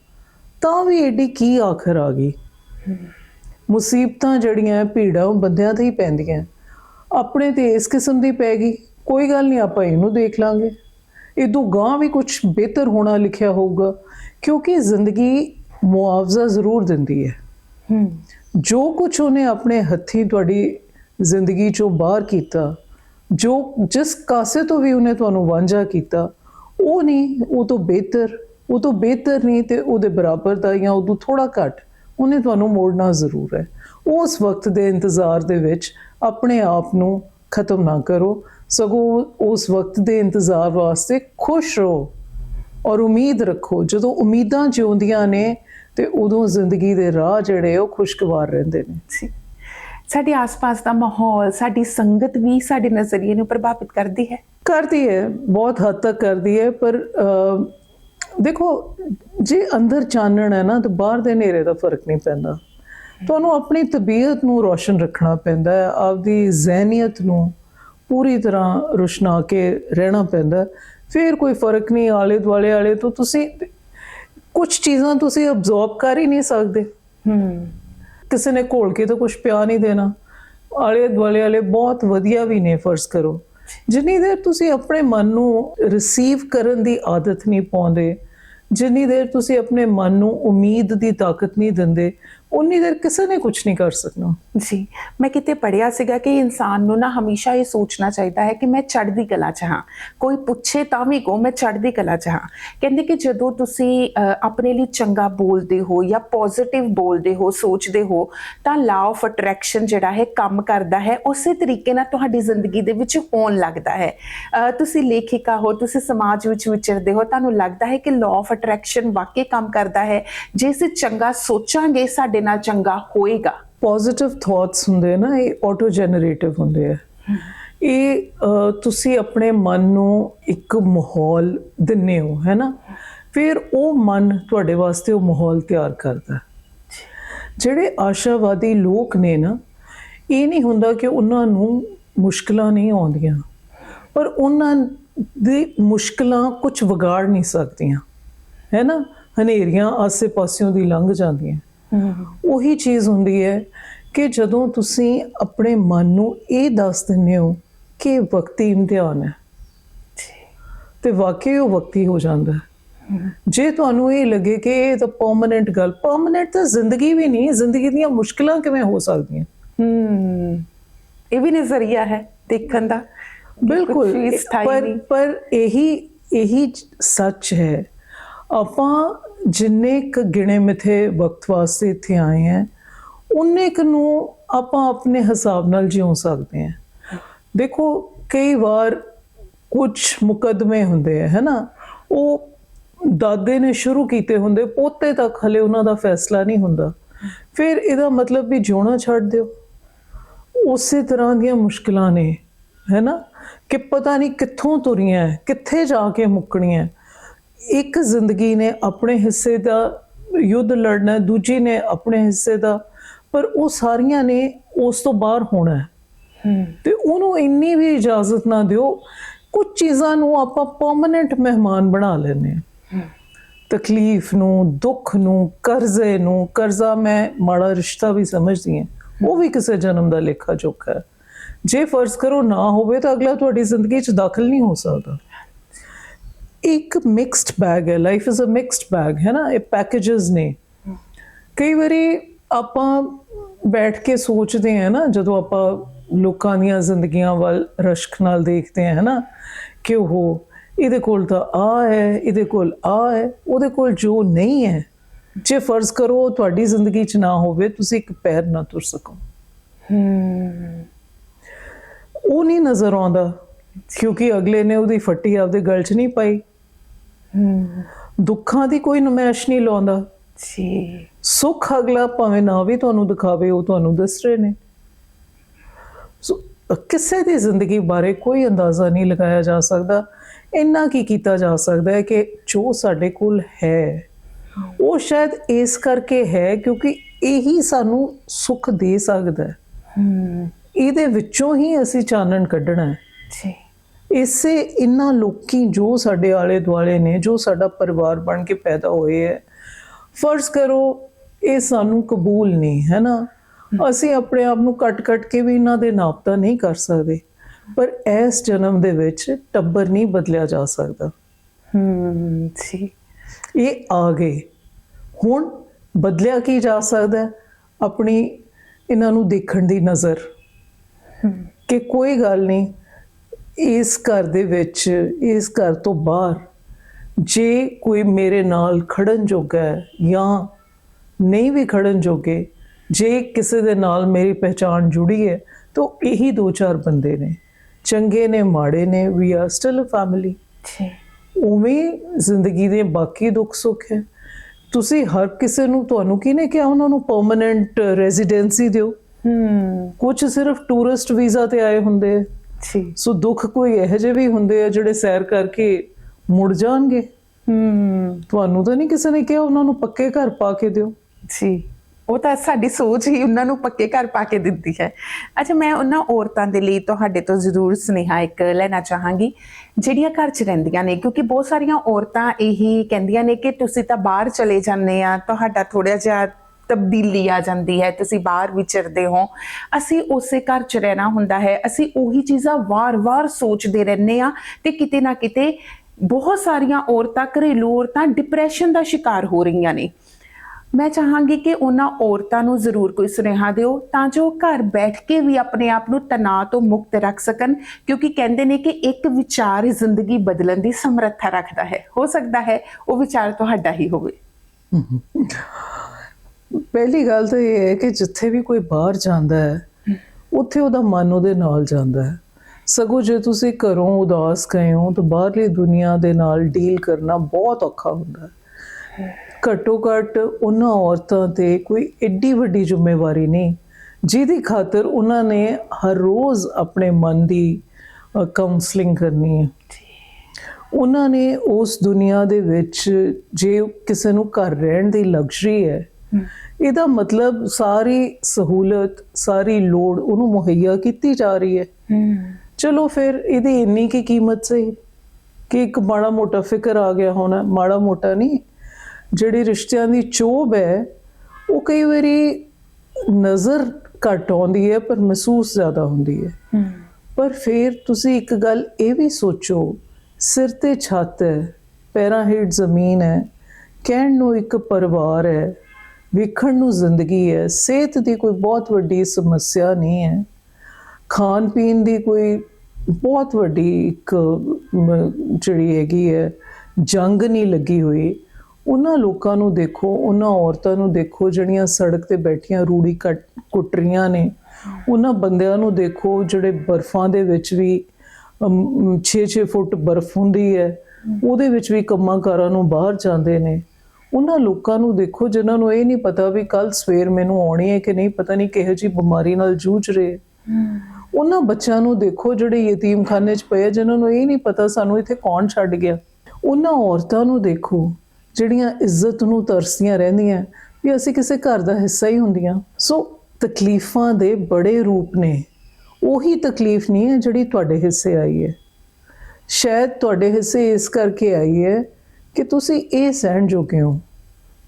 ਤਾਂ ਵੀ ਏਡੀ ਕੀ ਆਖਰ ਆ ਗਈ? ਮੁਸੀਬਤਾਂ ਜਿਹੜੀਆਂ ਭੀੜਾਂ ਉਹ ਬੰਦਿਆਂ ਤੇ ਹੀ ਪੈਂਦੀਆਂ। ਆਪਣੇ ਤੇ ਇਸ ਕਿਸਮ ਦੀ ਪੈ ਗਈ। ਕੋਈ ਗੱਲ ਨਹੀਂ, ਆਪਾਂ ਇਹਨੂੰ ਦੇਖ ਲਾਂਗੇ। ਇਦੋਂ ਗਾਂ ਵੀ ਕੁਝ ਬਿਹਤਰ ਹੋਣਾ ਲਿਖਿਆ ਹੋਊਗਾ। ਕਿਉਂਕਿ ਜ਼ਿੰਦਗੀ ਮੁਆਵਜ਼ਾ ਜ਼ਰੂਰ ਦਿੰਦੀ ਹੈ। ਹੂੰ। ਜੋ ਕੁਝ ਉਹਨੇ ਆਪਣੇ ਹੱਥੀਂ ਤੁਹਾਡੀ ਜ਼ਿੰਦਗੀ ਚੋਂ ਬਾਹਰ ਕੀਤਾ ਜੋ ਜਿਸ ਕਾਸੇ ਤੋਂ ਵੀ ਉਹਨੇ ਤੁਹਾਨੂੰ ਵਾਂਝਾ ਕੀਤਾ ਉਹ ਨਹੀਂ ਉਹ ਤੋਂ ਬਿਹਤਰ ਉਹ ਤੋਂ ਬਿਹਤਰ ਨਹੀਂ ਤੇ ਉਹਦੇ ਬਰਾਬਰ ਦਾ ਜਾਂ ਉਦੋਂ ਥੋੜਾ ਘੱਟ ਉਹਨੇ ਤੁਹਾਨੂੰ ਮੋੜਨਾ ਜ਼ਰੂਰ ਹੈ। ਉਸ ਵਕਤ ਦੇ ਇੰਤਜ਼ਾਰ ਦੇ ਵਿੱਚ ਆਪਣੇ ਆਪ ਨੂੰ ਖਤਮ ਨਾ ਕਰੋ ਸਗੋਂ ਉਸ ਵਕਤ ਦੇ ਇੰਤਜ਼ਾਰ ਵਾਸਤੇ ਖੁਸ਼ ਰਹੋ। ਔਰ ਉਮੀਦ ਰੱਖੋ ਜਦੋਂ ਉਮੀਦਾਂ ਜਿਉਂਦੀਆਂ ਨੇ ਤੇ ਉਦੋਂ ਜ਼ਿੰਦਗੀ ਦੇ ਰਾਹ ਜਿਹੜੇ ਉਹ ਖੁਸ਼ਗਵਾਰ ਰਹਿੰਦੇ ਨੇ। ਸਾਡੇ ਆਸ-ਪਾਸ ਦਾ ਮਾਹੌਲ ਸਾਡੀ ਸੰਗਤ ਵੀ ਸਾਡੇ ਨਜ਼ਰੀਏ ਨੂੰ ਪ੍ਰਭਾਵਿਤ ਕਰਦੀ ਹੈ। ਕਰਦੀ ਹੈ ਬਹੁਤ ਹੱਦ ਤੱਕ ਕਰਦੀ ਹੈ ਪਰ ਦੇਖੋ ਜੇ ਅੰਦਰ ਚਾਨਣ ਹੈ ਨਾ ਤਾਂ ਬਾਹਰ ਦੇ ਹਨੇਰੇ ਦਾ ਫ਼ਰਕ ਨਹੀਂ ਪੈਂਦਾ। ਤੁਹਾਨੂੰ ਆਪਣੀ ਤਬੀਅਤ ਨੂੰ ਰੋਸ਼ਨ ਰੱਖਣਾ ਪੈਂਦਾ ਹੈ ਆਪਦੀ ਜ਼ਹਿਨੀਅਤ ਨੂੰ ਪੂਰੀ ਤਰ੍ਹਾਂ ਰੁਸ਼ਨਾ ਕੇ ਰਹਿਣਾ ਪੈਂਦਾ। ਫਿਰ ਕੋਈ ਫ਼ਰਕ ਨਹੀਂ ਆਲੇ ਦੁਆਲੇ ਵਾਲੇ ਤੋਂ ਤੁਸੀਂ ਕੁਝ ਚੀਜ਼ਾਂ ਤੁਸੀਂ ਅਬਜ਼ੌਰਬ ਕਰ ਹੀ ਨਹੀਂ ਸਕਦੇ। ਹੂੰ। ਕਿਸੇ ਨੇ ਘੋਲ ਕੇ ਤਾਂ ਕੁਝ ਪਿਆ ਨਹੀਂ ਦੇਣਾ। ਆਲੇ ਦੁਆਲੇ ਵਾਲੇ ਬਹੁਤ ਵਧੀਆ ਵੀ ਨੇ ਫਰਜ਼ ਕਰੋ। ਜਿੰਨੀ ਦੇਰ ਤੁਸੀਂ ਆਪਣੇ ਮਨ ਨੂੰ ਰਿਸੀਵ ਕਰਨ ਦੀ ਆਦਤ ਨਹੀਂ ਪਾਉਂਦੇ ਜਿੰਨੀ ਦੇਰ ਤੁਸੀਂ ਆਪਣੇ ਮਨ ਨੂੰ ਉਮੀਦ ਦੀ ਤਾਕਤ ਨਹੀਂ ਦਿੰਦੇ ਉਨੀ ਦੇਰ ਕਿਸੇ ਨੇ ਕੁਝ ਨਹੀਂ ਕਰ ਸਕਣਾ ਜੀ ਮੈਂ ਕਿਤੇ ਪੜਿਆ ਸੀਗਾ ਕਿ ਇਨਸਾਨ ਨੂੰ ਨਾ ਹਮੇਸ਼ਾ ਇਹ ਸੋਚਣਾ ਚਾਹੀਦਾ ਹੈ ਕਿ ਮੈਂ ਚੜ੍ਹਦੀ ਕਲਾ ਚ ਹਾਂ ਕੋਈ ਪੁੱਛੇ ਤਾਂ ਵੀ ਕਹੋ ਮੈਂ ਚੜ੍ਹਦੀ ਕਲਾ ਚ ਹਾਂ ਕਹਿੰਦੇ ਕਿ ਜਦੋਂ ਤੁਸੀਂ ਅ, ਆਪਣੇ ਲਈ ਚੰਗਾ ਬੋਲਦੇ ਹੋ ਜਾਂ ਪੋਜ਼ਿਟਿਵ ਬੋਲਦੇ ਹੋ ਸੋਚਦੇ ਹੋ ਤਾਂ ਲਾ ਆਫ ਅਟਰੈਕਸ਼ਨ ਜਿਹੜਾ ਹੈ ਕੰਮ ਕਰਦਾ ਹੈ ਉਸੇ ਤਰੀਕੇ ਨਾਲ ਤੁਹਾਡੀ ਜ਼ਿੰਦਗੀ ਦੇ ਵਿੱਚ ਹੋਣ ਲੱਗਦਾ ਹੈ ਅ, ਤੁਸੀਂ ਲੇਖਿਕਾ ਹੋ ਤੁਸੀਂ ਸਮਾਜ ਵਿੱਚ ਵਿਚਰਦੇ ਹੋ ਤੁਹਾਨੂੰ ਲੱਗਦਾ ਹੈ ਕਿ ਲਾ ਆਫ ਅਟਰੈਕਸ਼ਨ ਵਾਕਈ ਕੰਮ ਕਰਦਾ ਹੈ ਜੇ ਅਸੀਂ ਚੰਗਾ ਸੋਚਾਂਗੇ ਸਾਡੇ ਨਾਲ ਚੰਗਾ ਹੋਏਗਾ। ਪੋਜ਼ਿਟਿਵ ਥਾਟਸ ਹੁੰਦੇ ਆ ਨਾ, ਇਹ ਆਟੋ ਜਨਰੇਟਿਵ ਹੁੰਦੇ ਆ। ਇਹ ਤੁਸੀਂ ਆਪਣੇ ਮਨ ਨੂੰ ਇੱਕ ਮਾਹੌਲ ਦਿੰਨੇ ਹੋ, ਹੈ ਨਾ? ਫਿਰ ਉਹ ਮਨ ਤੁਹਾਡੇ ਵਾਸਤੇ ਉਹ ਮਾਹੌਲ ਤਿਆਰ ਕਰਦਾ। ਜਿਹੜੇ ਆਸ਼ਾਵਾਦੀ ਲੋਕ ਨੇ ਨਾ, ਇਹ ਨਹੀਂ ਹੁੰਦਾ ਕਿ ਉਹਨਾਂ ਨੂੰ ਮੁਸ਼ਕਲਾਂ ਨਹੀਂ ਆਉਂਦੀਆਂ, ਪਰ ਉਹਨਾਂ ਦੀ ਮੁਸ਼ਕਲਾਂ ਕੁਝ ਵਿਗਾੜ ਨਹੀਂ ਸਕਦੀਆਂ, ਹੈ ਨਾ? ਹਨੇਰੀਆਂ ਆਸੇ-ਪਾਸਿਓਂ ਦੀ ਲੰਘ ਜਾਂਦੀਆਂ। ਉਹੀ ਚੀਜ਼ ਹੁੰਦੀ ਹੈ ਕਿ ਜਦੋਂ ਤੁਸੀਂ ਆਪਣੇ ਮਨ ਨੂੰ ਇਹ ਦੱਸ ਦਿੰਦੇ ਹੋ ਕਿ ਵਕਤੀ ਇਮਤਿਹਾਨ ਹੈ। ਤੇ ਵਾਕਈ ਉਹ ਵਕਤੀ ਹੋ ਜਾਂਦਾ ਹੈ। ਜੇ ਤੁਹਾਨੂੰ ਇਹ ਲੱਗੇ ਕਿ ਇਹ ਤਾਂ ਪਰਮਨੈਂਟ ਗੱਲ ਪਰਮਨੈਂਟ ਤਾਂ ਜ਼ਿੰਦਗੀ ਵੀ ਨਹੀਂ ਜ਼ਿੰਦਗੀ ਦੀਆਂ ਮੁਸ਼ਕਲਾਂ ਕਿਵੇਂ ਹੋ ਸਕਦੀਆਂ? ਹਮ ਇਹ ਵੀ ਨਜ਼ਰੀਆ ਹੈ ਦੇਖਣ ਦਾ। ਬਿਲਕੁਲ। ਪਰ। ਪਰ ਇਹੀ ਇਹੀ ਸੱਚ ਹੈ। ਆਪਾਂ ਜਿੰਨੇ ਕ ਗਿਣੇ ਮਿਥੇ ਵਕਤ ਵਾਸਤੇ ਇੱਥੇ ਆਏ ਹੈ, ਉਨੇ ਕੁ ਨੂੰ ਆਪਾਂ ਆਪਣੇ ਹਿਸਾਬ ਨਾਲ ਜਿਉ ਸਕਦੇ ਹਾਂ। ਦੇਖੋ, ਕਈ ਵਾਰ ਕੁਝ ਮੁਕਦਮੇ ਹੁੰਦੇ ਹੈ ਹੈਨਾ ਉਹ ਦਾਦੇ ਨੇ ਸ਼ੁਰੂ ਕੀਤੇ ਹੁੰਦੇ, ਪੋਤੇ ਤੱਕ ਹਲੇ ਉਹਨਾਂ ਦਾ ਫੈਸਲਾ ਨਹੀਂ ਹੁੰਦਾ। ਫਿਰ ਇਹਦਾ ਮਤਲਬ ਵੀ ਜਿਉਣਾ ਛੱਡ ਦਿਓ। ਉਸੇ ਤਰ੍ਹਾਂ ਦੀਆਂ ਮੁਸ਼ਕਲਾਂ ਨੇ, ਹੈ ਨਾ? ਕਿ ਪਤਾ ਨਹੀਂ ਕਿੱਥੋਂ ਤੁਰੀਆਂ, ਕਿੱਥੇ ਜਾ ਕੇ ਮੁੱਕਣੀਆਂ। ਇੱਕ ਜ਼ਿੰਦਗੀ ਨੇ ਆਪਣੇ ਹਿੱਸੇ ਦਾ ਯੁੱਧ ਲੜਨਾ ਹੈ, ਦੂਜੀ ਨੇ ਆਪਣੇ ਹਿੱਸੇ ਦਾ ਪਰ ਉਹ ਸਾਰੀਆਂ ਨੇ ਉਸ ਤੋਂ ਬਾਹਰ ਹੋਣਾ ਹੈ। ਤੇ ਉਹਨੂੰ ਇੰਨੀ ਵੀ ਇਜਾਜ਼ਤ ਨਾ ਦਿਓ ਕੁਝ ਚੀਜ਼ਾਂ ਨੂੰ ਆਪਾਂ ਪਰਮਨੈਂਟ ਮਹਿਮਾਨ ਬਣਾ ਲੈਂਦੇ ਹਾਂ। ਤਕਲੀਫ ਨੂੰ ਦੁੱਖ ਨੂੰ ਕਰਜ਼ੇ ਨੂੰ ਕਰਜ਼ਾ ਮੈਂ ਮਾੜਾ ਰਿਸ਼ਤਾ ਵੀ ਸਮਝਦੀ ਹਾਂ। ਉਹ ਵੀ ਕਿਸੇ ਜਨਮ ਦਾ ਲੇਖਾ ਜੋਖਾ ਹੈ। ਜੇ ਫਰਜ਼ ਕਰੋ ਨਾ ਹੋਵੇ ਤਾਂ ਅਗਲਾ ਤੁਹਾਡੀ ਜ਼ਿੰਦਗੀ 'ਚ ਦਾਖਲ ਨਹੀਂ ਹੋ ਸਕਦਾ। ਇੱਕ ਮਿਕਸਡ ਬੈਗ ਹੈ life is a mixed bag ਹੈ ਨਾ? ਇਹ ਪੈਕੇजेस ਨੇ। ਕਈ ਵਾਰੀ ਆਪਾਂ ਬੈਠ ਕੇ ਸੋਚਦੇ ਹਾਂ ਨਾ ਜਦੋਂ ਆਪਾਂ ਲੋਕਾਂ ਦੀਆਂ ਜ਼ਿੰਦਗੀਆਂ ਵੱਲ ਰਸ਼ਕ ਨਾਲ ਦੇਖਦੇ ਹਾਂ ਨਾ? ਕਿ ਉਹ ਇਹਦੇ ਕੋਲ ਤਾਂ ਆ ਹੈ ਇਹਦੇ ਕੋਲ ਆ ਹੈ ਉਹਦੇ ਕੋਲ ਜੋ ਨਹੀਂ ਹੈ। ਜੇ ਫਰਜ਼ ਕਰੋ ਤੁਹਾਡੀ ਜ਼ਿੰਦਗੀ 'ਚ ਨਾ ਹੋਵੇ ਤੁਸੀਂ ਇੱਕ ਪੈਰ ਨਾ ਤੁਰ ਸਕੋ। ਹਮ ਉਹ ਨਹੀਂ ਨਜ਼ਰ ਆਉਂਦਾ ਕਿਉਂਕਿ ਅਗਲੇ ਨੇ ਉਹਦੀ ਫੱਟੀ ਆਪਦੇ ਗਲ 'ਚ ਨਹੀਂ ਪਾਈ। ਦੁੱਖਾਂ ਦੀ ਕੋਈ ਨਮਾਇਸ਼ ਨਹੀਂ ਲਾਉਂਦਾ। ਜੀ। ਸੁੱਖ ਅਗਲਾ ਭਾਵੇਂ ਨਾ ਵੀ ਤੁਹਾਨੂੰ ਦਿਖਾਵੇ ਉਹ ਤੁਹਾਨੂੰ ਦੱਸ ਰਹੇ ਨੇ। ਸੋ ਕਿਸੇ ਦੀ ਜ਼ਿੰਦਗੀ ਬਾਰੇ ਕੋਈ ਅੰਦਾਜ਼ਾ ਨਹੀਂ ਲਗਾਇਆ ਜਾ ਸਕਦਾ। ਇੰਨਾ ਕੀ ਕੀਤਾ ਜਾ ਸਕਦਾ ਹੈ ਕਿ ਜੋ ਸਾਡੇ ਕੋਲ ਹੈ ਉਹ ਸ਼ਾਇਦ ਇਸ ਕਰਕੇ ਹੈ ਕਿਉਂਕਿ ਇਹੀ ਸਾਨੂੰ ਸੁੱਖ ਦੇ ਸਕਦਾ ਹੈ। ਹੂੰ। ਇਹਦੇ ਵਿੱਚੋਂ ਹੀ ਅਸੀਂ ਚਾਨਣ ਕੱਢਣਾ ਹੈ। ਜੀ। ਇਸੇ ਇਨ੍ਹਾਂ ਲੋਕੀ ਜੋ ਸਾਡੇ ਆਲੇ ਦੁਆਲੇ ਨੇ ਜੋ ਸਾਡਾ ਪਰਿਵਾਰ ਬਣ ਕੇ ਪੈਦਾ ਹੋਏ ਹੈ ਫਰਜ਼ ਕਰੋ ਇਹ ਸਾਨੂੰ ਕਬੂਲ ਨਹੀਂ ਹੈ ਨਾ? ਅਸੀਂ ਆਪਣੇ ਆਪ ਨੂੰ ਕੱਟ-ਕੱਟ ਕੇ ਵੀ ਇਹਨਾਂ ਦੇ ਨਾਪਤਾ ਨਹੀਂ ਕਰ ਸਕਦੇ ਪਰ ਇਸ ਜਨਮ ਦੇ ਵਿੱਚ ਟੱਬਰ ਨਹੀਂ ਬਦਲਿਆ ਜਾ ਸਕਦਾ। ਹੂੰ ਜੀ। ਇਹ ਆ ਗਏ। ਹੁਣ ਬਦਲਿਆ ਕੀ ਜਾ ਸਕਦਾ? ਆਪਣੀ ਇਹਨਾਂ ਨੂੰ ਦੇਖਣ ਦੀ ਨਜ਼ਰ। ਕਿ ਕੋਈ ਗੱਲ ਨਹੀਂ ਇਸ ਘਰ ਦੇ ਵਿੱਚ ਇਸ ਘਰ ਤੋਂ ਬਾਹਰ ਜੇ ਕੋਈ ਮੇਰੇ ਨਾਲ ਖੜਨ ਜੋਗਾ ਜਾਂ ਨਹੀਂ ਵੀ ਖੜਨ ਜੋਗੇ ਜੇ ਕਿਸੇ ਦੇ ਨਾਲ ਮੇਰੀ ਪਹਿਚਾਣ ਜੁੜੀ ਹੈ ਤਾਂ ਇਹੀ ਦੋ ਚਾਰ ਬੰਦੇ ਨੇ। ਚੰਗੇ ਨੇ ਮਾੜੇ ਨੇ we are still a family ਉਵੇਂ ਜ਼ਿੰਦਗੀ ਦੇ ਬਾਕੀ ਦੁੱਖ ਸੁੱਖ ਹੈ। ਤੁਸੀਂ ਹਰ ਕਿਸੇ ਨੂੰ ਤੁਹਾਨੂੰ ਕਿਹਨੇ ਕਿਹਾ ਉਹਨਾਂ ਨੂੰ ਪਰਮਨੈਂਟ ਰੈਜ਼ੀਡੈਂਸੀ ਦਿਓ? ਹੂੰ। ਕੁਝ ਸਿਰਫ ਟੂਰਿਸਟ ਵੀਜ਼ਾ ਤੇ ਆਏ ਹੁੰਦੇ ਆ। ਜੀ। ਸੋ ਦੁੱਖ ਕੋਈ ਇਹੋ ਜਿਹੇ ਵੀ ਹੁੰਦੇ ਆ ਜਿਹੜੇ ਸੈਰ ਕਰਕੇ ਮੁੜ ਜਾਣਗੇ? ਹੂੰ। ਤੁਹਾਨੂੰ ਤਾਂ ਨਹੀਂ ਕਿਸੇ ਨੇ ਕਿਹਾ ਉਹਨਾਂ ਨੂੰ ਪੱਕੇ ਘਰ ਪਾ ਕੇ ਦਿਓ? ਜੀ। ਉਹ ਤਾਂ ਸਾਡੀ ਸੋਚ ਹੀ ਉਹਨਾਂ ਨੂੰ ਪੱਕੇ ਘਰ ਪਾ ਕੇ ਦਿੰਦੀ ਹੈ। ਅੱਛਾ ਮੈਂ ਉਹਨਾਂ ਔਰਤਾਂ ਦੇ ਲਈ ਤੁਹਾਡੇ ਤੋਂ ਜ਼ਰੂਰ ਸੁਨੇਹਾ ਇੱਕ ਲੈਣਾ ਚਾਹਾਂਗੀ। ਜਿਹੜੀਆਂ ਘਰ 'ਚ ਰਹਿੰਦੀਆਂ ਨੇ ਕਿਉਂਕਿ ਬਹੁਤ ਸਾਰੀਆਂ ਔਰਤਾਂ ਇਹੀ ਕਹਿੰਦੀਆਂ ਨੇ ਕਿ ਤੁਸੀਂ ਤਾਂ ਬਾਹਰ ਚਲੇ ਜਾਂਦੇ ਆ ਤੁਹਾਡਾ ਥੋੜਾ ਜਿਹਾ ਤਬਦੀਲੀ ਆ ਜਾਂਦੀ ਹੈ ਤੁਸੀਂ ਬਾਹਰ ਵਿਚਰਦੇ ਹੋ। ਅਸੀਂ ਉਸੇ ਘਰ 'ਚ ਰਹਿਣਾ ਹੁੰਦਾ ਹੈ, ਅਸੀਂ ਉਹੀ ਚੀਜ਼ਾਂ ਵਾਰ-ਵਾਰ ਸੋਚਦੇ ਰਹਿੰਦੇ ਆ ਤੇ ਕਿਤੇ ਨਾ ਕਿਤੇ ਬਹੁਤ ਸਾਰੀਆਂ ਔਰਤਾਂ, ਘਰੇਲੂ ਔਰਤਾਂ ਡਿਪਰੈਸ਼ਨ ਦਾ ਸ਼ਿਕਾਰ ਹੋ ਰਹੀਆਂ ਨੇ। ਮੈਂ ਚਾਹਾਂਗੀ ਕਿ ਉਹਨਾਂ ਔਰਤਾਂ ਨੂੰ ਜ਼ਰੂਰ ਕੋਈ ਸੁਨੇਹਾ ਦਿਓ, ਤਾਂ ਜੋ ਘਰ ਬੈਠ ਕੇ ਵੀ ਆਪਣੇ ਆਪ ਨੂੰ ਤਣਾਅ ਤੋਂ ਮੁਕਤ ਰੱਖ ਸਕਣ, ਕਿਉਂਕਿ ਕਹਿੰਦੇ ਨੇ ਕਿ ਇੱਕ ਵਿਚਾਰ ਜ਼ਿੰਦਗੀ ਬਦਲਣ ਦੀ ਸਮਰੱਥਾ ਰੱਖਦਾ ਹੈ। ਹੋ ਸਕਦਾ ਹੈ ਉਹ ਵਿਚਾਰ ਤੁਹਾਡਾ ਹੀ ਹੋਵੇ। ਪਹਿਲੀ ਗੱਲ ਤਾਂ ਇਹ ਹੈ ਕਿ ਜਿੱਥੇ ਵੀ ਕੋਈ ਬਾਹਰ ਜਾਂਦਾ ਹੈ, ਉੱਥੇ ਉਹਦਾ ਮਨ ਉਹਦੇ ਨਾਲ ਜਾਂਦਾ ਹੈ। ਸਗੋਂ ਜੇ ਤੁਸੀਂ ਘਰੋਂ ਉਦਾਸ ਗਏ ਹੋ, ਤਾਂ ਬਾਹਰਲੀ ਦੁਨੀਆ ਦੇ ਨਾਲ ਡੀਲ ਕਰਨਾ ਬਹੁਤ ਔਖਾ ਹੁੰਦਾ ਹੈ। ਘੱਟੋ ਘੱਟ ਉਹਨਾਂ ਔਰਤਾਂ ਤੇ ਕੋਈ ਐਡੀ ਵੱਡੀ ਜ਼ਿੰਮੇਵਾਰੀ ਨਹੀਂ, ਜਿਹਦੀ ਖਾਤਰ ਉਹਨਾਂ ਨੇ ਹਰ ਰੋਜ਼ ਆਪਣੇ ਮਨ ਦੀ ਕਾਉਂਸਲਿੰਗ ਕਰਨੀ ਹੈ। ਉਹਨਾਂ ਨੇ ਉਸ ਦੁਨੀਆ ਦੇ ਵਿੱਚ ਜੇ ਕਿਸੇ ਨੂੰ ਘਰ ਰਹਿਣ ਦੀ ਲਗਜ਼ਰੀ ਹੈ ਇਹਦਾ ਮਤਲਬ ਸਾਰੀ ਸਹੂਲਤ ਸਾਰੀ ਲੋੜ ਉਹਨੂੰ ਮੁਹੱਈਆ ਕੀਤੀ ਜਾ ਰਹੀ ਹੈ। ਚਲੋ ਫਿਰ ਇਹਦੀ ਇੰਨੀ ਕੀ ਕੀਮਤ ਸਹੀ ਕਿ ਇੱਕ ਮਾੜਾ ਮੋਟਾ ਫਿਕਰ ਆ ਗਿਆ ਹੋਣਾ ਮਾੜਾ ਮੋਟਾ ਨਹੀਂ। ਜਿਹੜੀ ਰਿਸ਼ਤਿਆਂ ਦੀ ਚੋਬ ਹੈ ਉਹ ਕਈ ਵਾਰੀ ਨਜ਼ਰ ਘੱਟ ਆਉਂਦੀ ਹੈ ਪਰ ਮਹਿਸੂਸ ਜ਼ਿਆਦਾ ਹੁੰਦੀ ਹੈ। ਪਰ ਫਿਰ ਤੁਸੀਂ ਇੱਕ ਗੱਲ ਇਹ ਵੀ ਸੋਚੋ ਸਿਰ ਤੇ ਛੱਤ ਹੈ ਪੈਰਾਂ ਹੇਠ ਜ਼ਮੀਨ ਹੈ ਕਹਿਣ ਨੂੰ ਇੱਕ ਪਰਿਵਾਰ ਹੈ ਵੇਖਣ ਨੂੰ ਜ਼ਿੰਦਗੀ ਹੈ, ਸਿਹਤ ਦੀ ਕੋਈ ਬਹੁਤ ਵੱਡੀ ਸਮੱਸਿਆ ਨਹੀਂ ਹੈ। ਖਾਣ ਪੀਣ ਦੀ ਕੋਈ ਬਹੁਤ ਵੱਡੀ ਇੱਕ ਜਿਹੜੀ ਹੈਗੀ ਹੈ, ਜੰਗ ਨਹੀਂ ਲੱਗੀ ਹੋਈ। ਉਹਨਾਂ ਲੋਕਾਂ ਨੂੰ ਦੇਖੋ, ਉਹਨਾਂ ਔਰਤਾਂ ਨੂੰ ਦੇਖੋ, ਜਿਹੜੀਆਂ ਸੜਕ ਤੇ ਬੈਠੀਆਂ ਰੂੜੀ ਕੱਟ ਕੁੱਟ ਰਹੀਆਂ ਨੇ, ਉਹਨਾਂ ਬੰਦਿਆਂ ਨੂੰ ਦੇਖੋ, ਜਿਹੜੇ ਬਰਫਾਂ ਦੇ ਵਿੱਚ ਵੀ 6-6 ਫੁੱਟ ਬਰਫ਼ ਹੁੰਦੀ ਹੈ, ਉਹਦੇ ਵਿੱਚ ਵੀ ਕੰਮਾਂ ਕਾਰਾਂ ਨੂੰ ਬਾਹਰ ਜਾਂਦੇ ਨੇ। ਉਹਨਾਂ ਲੋਕਾਂ ਨੂੰ ਦੇਖੋ ਜਿਨ੍ਹਾਂ ਨੂੰ ਇਹ ਨਹੀਂ ਪਤਾ ਵੀ ਕੱਲ ਸਵੇਰ ਮੈਨੂੰ ਆਉਣੀ ਹੈ ਕਿ ਨਹੀਂ ਪਤਾ ਨਹੀਂ ਕਿਹੋ ਜੀ ਬਿਮਾਰੀ ਨਾਲ ਜੂਝ ਰਹੇ ਉਹਨਾਂ ਬੱਚਿਆਂ ਨੂੰ ਦੇਖੋ ਜਿਹੜੇ ਯਤੀਮਖਾਨੇ 'ਚ ਪਏ ਆ, ਜਿਨ੍ਹਾਂ ਨੂੰ ਇਹ ਨਹੀਂ ਪਤਾ ਸਾਨੂੰ ਇੱਥੇ ਕੌਣ ਛੱਡ ਗਿਆ। ਉਹਨਾਂ ਔਰਤਾਂ ਨੂੰ ਦੇਖੋ ਜਿਹੜੀਆਂ ਇੱਜ਼ਤ ਨੂੰ ਤਰਸਦੀਆਂ ਰਹਿੰਦੀਆਂ ਵੀ ਅਸੀਂ ਕਿਸੇ ਘਰ ਦਾ ਹਿੱਸਾ ਹੀ ਹੁੰਦੀਆਂ। ਸੋ ਤਕਲੀਫਾਂ ਦੇ ਬੜੇ ਰੂਪ ਨੇ। ਉਹੀ ਤਕਲੀਫ ਨਹੀਂ ਹੈ ਜਿਹੜੀ ਤੁਹਾਡੇ ਹਿੱਸੇ ਆਈ ਹੈ। ਸ਼ਾਇਦ ਤੁਹਾਡੇ ਹਿੱਸੇ ਇਸ ਕਰਕੇ ਆਈ ਹੈ ਕਿ ਤੁਸੀਂ ਇਹ ਸਹਿਣ ਜੋਗੇ ਹੋ।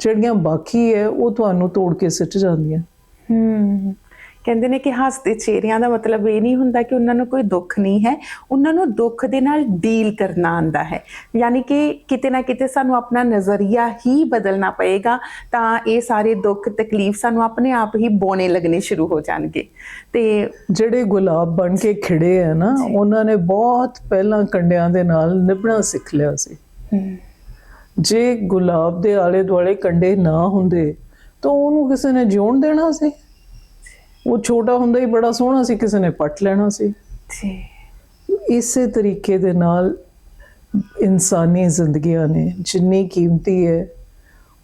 ਜਿਹੜੀਆਂ ਬਾਕੀ ਹੈ ਉਹ ਤੁਹਾਨੂੰ ਤੋੜ ਕੇ ਸਿੱਟ ਜਾਂਦੀਆਂ। ਹੂੰ। ਕਹਿੰਦੇ ਨੇ ਕਿ ਹੱਸਦੇ ਚਿਹਰਿਆਂ ਦਾ ਮਤਲਬ ਇਹ ਨਹੀਂ ਹੁੰਦਾ ਕਿ ਉਹਨਾਂ ਨੂੰ ਕੋਈ ਦੁੱਖ ਨਹੀਂ ਹੈ। ਉਹਨਾਂ ਨੂੰ ਦੁੱਖ ਦੇ ਨਾਲ ਡੀਲ ਕਰਨਾ ਆਂਦਾ ਹੈ। ਯਾਨੀ ਕਿ ਕਿਤੇ ਨਾ ਕਿਤੇ ਸਾਨੂੰ ਆਪਣਾ ਨਜ਼ਰੀਆ ਹੀ ਬਦਲਣਾ ਪਏਗਾ ਤਾਂ ਇਹ ਸਾਰੇ ਦੁੱਖ ਤਕਲੀਫ ਸਾਨੂੰ ਆਪਣੇ ਆਪ ਹੀ ਬੋਣੇ ਲੱਗਣੇ ਸ਼ੁਰੂ ਹੋ ਜਾਣਗੇ। ਤੇ ਜਿਹੜੇ ਗੁਲਾਬ ਬਣ ਕੇ ਖਿੜੇ ਆ ਨਾ ਉਹਨਾਂ ਨੇ ਬਹੁਤ ਪਹਿਲਾਂ ਕੰਡਿਆਂ ਦੇ ਨਾਲ ਨਿਭਣਾ ਸਿੱਖ ਲਿਆ ਸੀ। ਜੇ ਗੁਲਾਬ ਦੇ ਆਲੇ ਦੁਆਲੇ ਕੰਡੇ ਨਾ ਹੁੰਦੇ ਤਾਂ ਉਹਨੂੰ ਕਿਸੇ ਨੇ ਜਿਉਣ ਦੇਣਾ ਸੀ? ਉਹ ਛੋਟਾ ਹੁੰਦਾ ਹੀ ਬੜਾ ਸੋਹਣਾ ਸੀ ਕਿਸੇ ਨੇ ਪੱਟ ਲੈਣਾ ਸੀ। ਜੀ। ਇਸੇ ਤਰੀਕੇ ਦੇ ਨਾਲ ਇਨਸਾਨੀ ਜ਼ਿੰਦਗੀਆਂ ਨੇ ਜਿੰਨੀ ਕੀਮਤੀ ਹੈ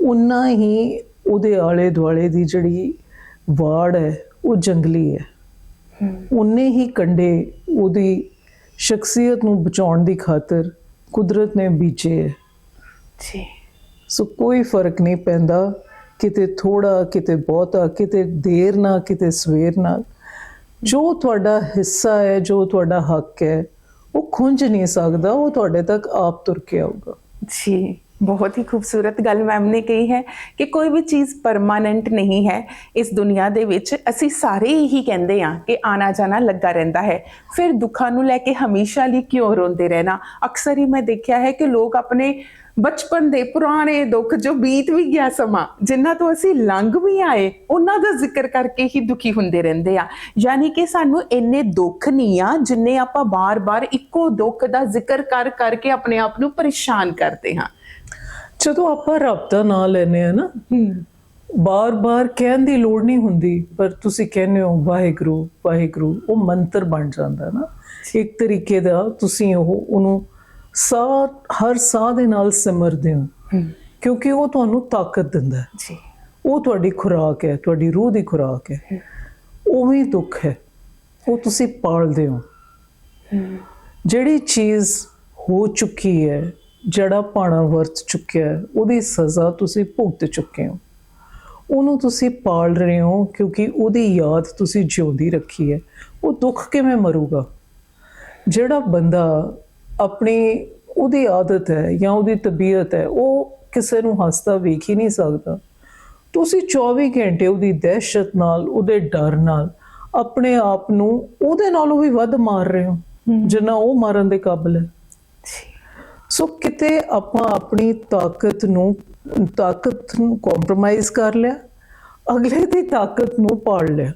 ਉਨਾ ਹੀ ਉਹਦੇ ਆਲੇ ਦੁਆਲੇ ਦੀ ਜਿਹੜੀ ਵਾੜ ਹੈ ਉਹ ਜੰਗਲੀ ਹੈ। ਉਨੇ ਹੀ ਕੰਡੇ ਉਹਦੀ ਸ਼ਖਸੀਅਤ ਨੂੰ ਬਚਾਉਣ ਦੀ ਖਾਤਰ ਕੁਦਰਤ ਨੇ ਬੀਜੇ ਹੈ। ਜੀ। ਸੋ ਕੋਈ ਫ਼ਰਕ ਨਹੀਂ ਪੈਂਦਾ ਕਿਤੇ ਥੋੜਾ ਕਿਤੇ ਬਹੁਤਾ ਕਿਤੇ ਦੇਰ ਨਾਲ ਕਿਤੇ ਸਵੇਰ ਨਾਲ। ਜੋ ਤੁਹਾਡਾ ਹਿੱਸਾ ਹੈ ਜੋ ਤੁਹਾਡਾ ਹੱਕ ਹੈ ਉਹ ਖੁੰਝ ਨਹੀਂ ਸਕਦਾ ਉਹ ਤੁਹਾਡੇ ਤੱਕ ਆਪ ਤੁਰ ਕੇ ਆਊਗਾ। ਜੀ ਬਹੁਤ ਹੀ ਖੂਬਸੂਰਤ ਗੱਲ ਮੈਮ ਨੇ ਕਹੀ ਹੈ ਕਿ ਕੋਈ ਵੀ ਚੀਜ਼ ਪਰਮਾਨੈਂਟ ਨਹੀਂ ਹੈ। ਇਸ ਦੁਨੀਆ ਦੇ ਵਿੱਚ ਅਸੀਂ ਸਾਰੇ ਇਹੀ ਕਹਿੰਦੇ ਆ ਕਿ ਆਣਾ ਜਾਣਾ ਲੱਗਾ ਰਹਿੰਦਾ ਹੈ। ਫਿਰ ਦੁੱਖਾਂ ਨੂੰ ਲੈ ਕੇ ਹਮੇਸ਼ਾ ਲਈ ਕਿਉਂ ਰੋਂਦੇ ਰਹਿਣਾ? ਅਕਸਰ ਹੀ ਮੈਂ ਦੇਖਿਆ ਹੈ ਕਿ ਲੋਕ ਆਪਣੇ ਬਚਪਨ ਦੇ ਪੁਰਾਣੇ ਦੁੱਖ ਜੋ ਬੀਤ ਵੀ ਗਿਆ ਸਮਾਂ ਜਿਨ੍ਹਾਂ ਤੋਂ ਅਸੀਂ ਲੰਘ ਵੀ ਆਏ ਉਹਨਾਂ ਦਾ ਜ਼ਿਕਰ ਕਰਕੇ ਹੀ ਦੁਖੀ ਹੁੰਦੇ ਰਹਿੰਦੇ ਆ। ਯਾਨੀ ਕਿ ਸਾਨੂੰ ਇੰਨੇ ਦੁੱਖ ਨਹੀਂ ਆ ਜਿੰਨੇ ਆਪਾਂ ਬਾਰ-ਬਾਰ ਇੱਕੋ ਦੁੱਖ ਦਾ ਜ਼ਿਕਰ ਕਰ ਕਰਕੇ ਆਪਣੇ ਆਪ ਨੂੰ ਪਰੇਸ਼ਾਨ ਕਰਦੇ ਹਾਂ। ਜਦੋਂ ਆਪਾਂ ਰੱਬ ਦਾ ਨਾਮ ਲੈਨੇ ਆ ਨਾ ਬਾਰ-ਬਾਰ ਕਹਿਣ ਦੀ ਲੋੜ ਨਹੀਂ ਹੁੰਦੀ ਪਰ ਤੁਸੀਂ ਕਹਿੰਦੇ ਹੋ ਵਾਹਿਗੁਰੂ ਵਾਹਿਗੁਰੂ ਉਹ ਮੰਤਰ ਬਣ ਜਾਂਦਾ ਨਾ। ਇੱਕ ਤਰੀਕੇ ਦਾ ਤੁਸੀਂ ਉਹ ਉਹਨੂੰ ਸਾਹ ਹਰ ਸਾਹ ਦੇ ਨਾਲ ਸਿਮਰਦੇ ਹੋ। ਕਿਉਂਕਿ ਉਹ ਤੁਹਾਨੂੰ ਤਾਕਤ ਦਿੰਦਾ ਹੈ। ਜੀ। ਉਹ ਤੁਹਾਡੀ ਖੁਰਾਕ ਹੈ ਤੁਹਾਡੀ ਰੂਹ ਦੀ ਖੁਰਾਕ ਹੈ। ਉਵੇਂ ਦੁੱਖ ਹੈ। ਉਹ ਤੁਸੀਂ ਪਾਲਦੇ ਹੋ। ਜਿਹੜੀ ਚੀਜ਼ ਹੋ ਚੁੱਕੀ ਹੈ ਜਿਹੜਾ ਪਾਣਾ ਵਰਤ ਚੁੱਕਿਆ ਹੈ ਉਹਦੀ ਸਜ਼ਾ ਤੁਸੀਂ ਭੁਗਤ ਚੁੱਕੇ ਹੋ। ਉਹਨੂੰ ਤੁਸੀਂ ਪਾਲ ਰਹੇ ਹੋ ਕਿਉਂਕਿ ਉਹਦੀ ਯਾਦ ਤੁਸੀਂ ਜਿਉਂਦੀ ਰੱਖੀ ਹੈ। ਉਹ ਦੁੱਖ ਕਿਵੇਂ ਮਰੂਗਾ? ਜਿਹੜਾ ਬੰਦਾ ਆਪਣੀ ਉਹਦੀ ਆਦਤ ਹੈ ਜਾਂ ਉਹਦੀ ਤਬੀਅਤ ਹੈ ਉਹ ਕਿਸੇ ਨੂੰ ਹੱਸਦਾ ਵੇਖ ਹੀ ਨਹੀਂ ਸਕਦਾ। ਤੁਸੀਂ 24 ਘੰਟੇ ਉਹਦੀ ਦਹਿਸ਼ਤ ਨਾਲ ਉਹਦੇ ਡਰ ਨਾਲ ਆਪਣੇ ਆਪ ਨੂੰ ਉਹਦੇ ਨਾਲੋਂ ਵੀ ਵੱਧ ਮਾਰ ਰਹੇ ਹੋ ਜਿੰਨਾ ਉਹ ਮਾਰਨ ਦੇ ਕਾਬਿਲ ਹੈ। ਸੋ ਕਿਤੇ ਆਪਾਂ ਆਪਣੀ ਤਾਕਤ ਨੂੰ ਤਾਕਤ ਨੂੰ ਕੰਪਰੋਮਾਈਜ਼ ਕਰ ਲਿਆ ਅਗਲੇ ਦੀ ਤਾਕਤ ਨੂੰ ਪਾੜ ਲਿਆ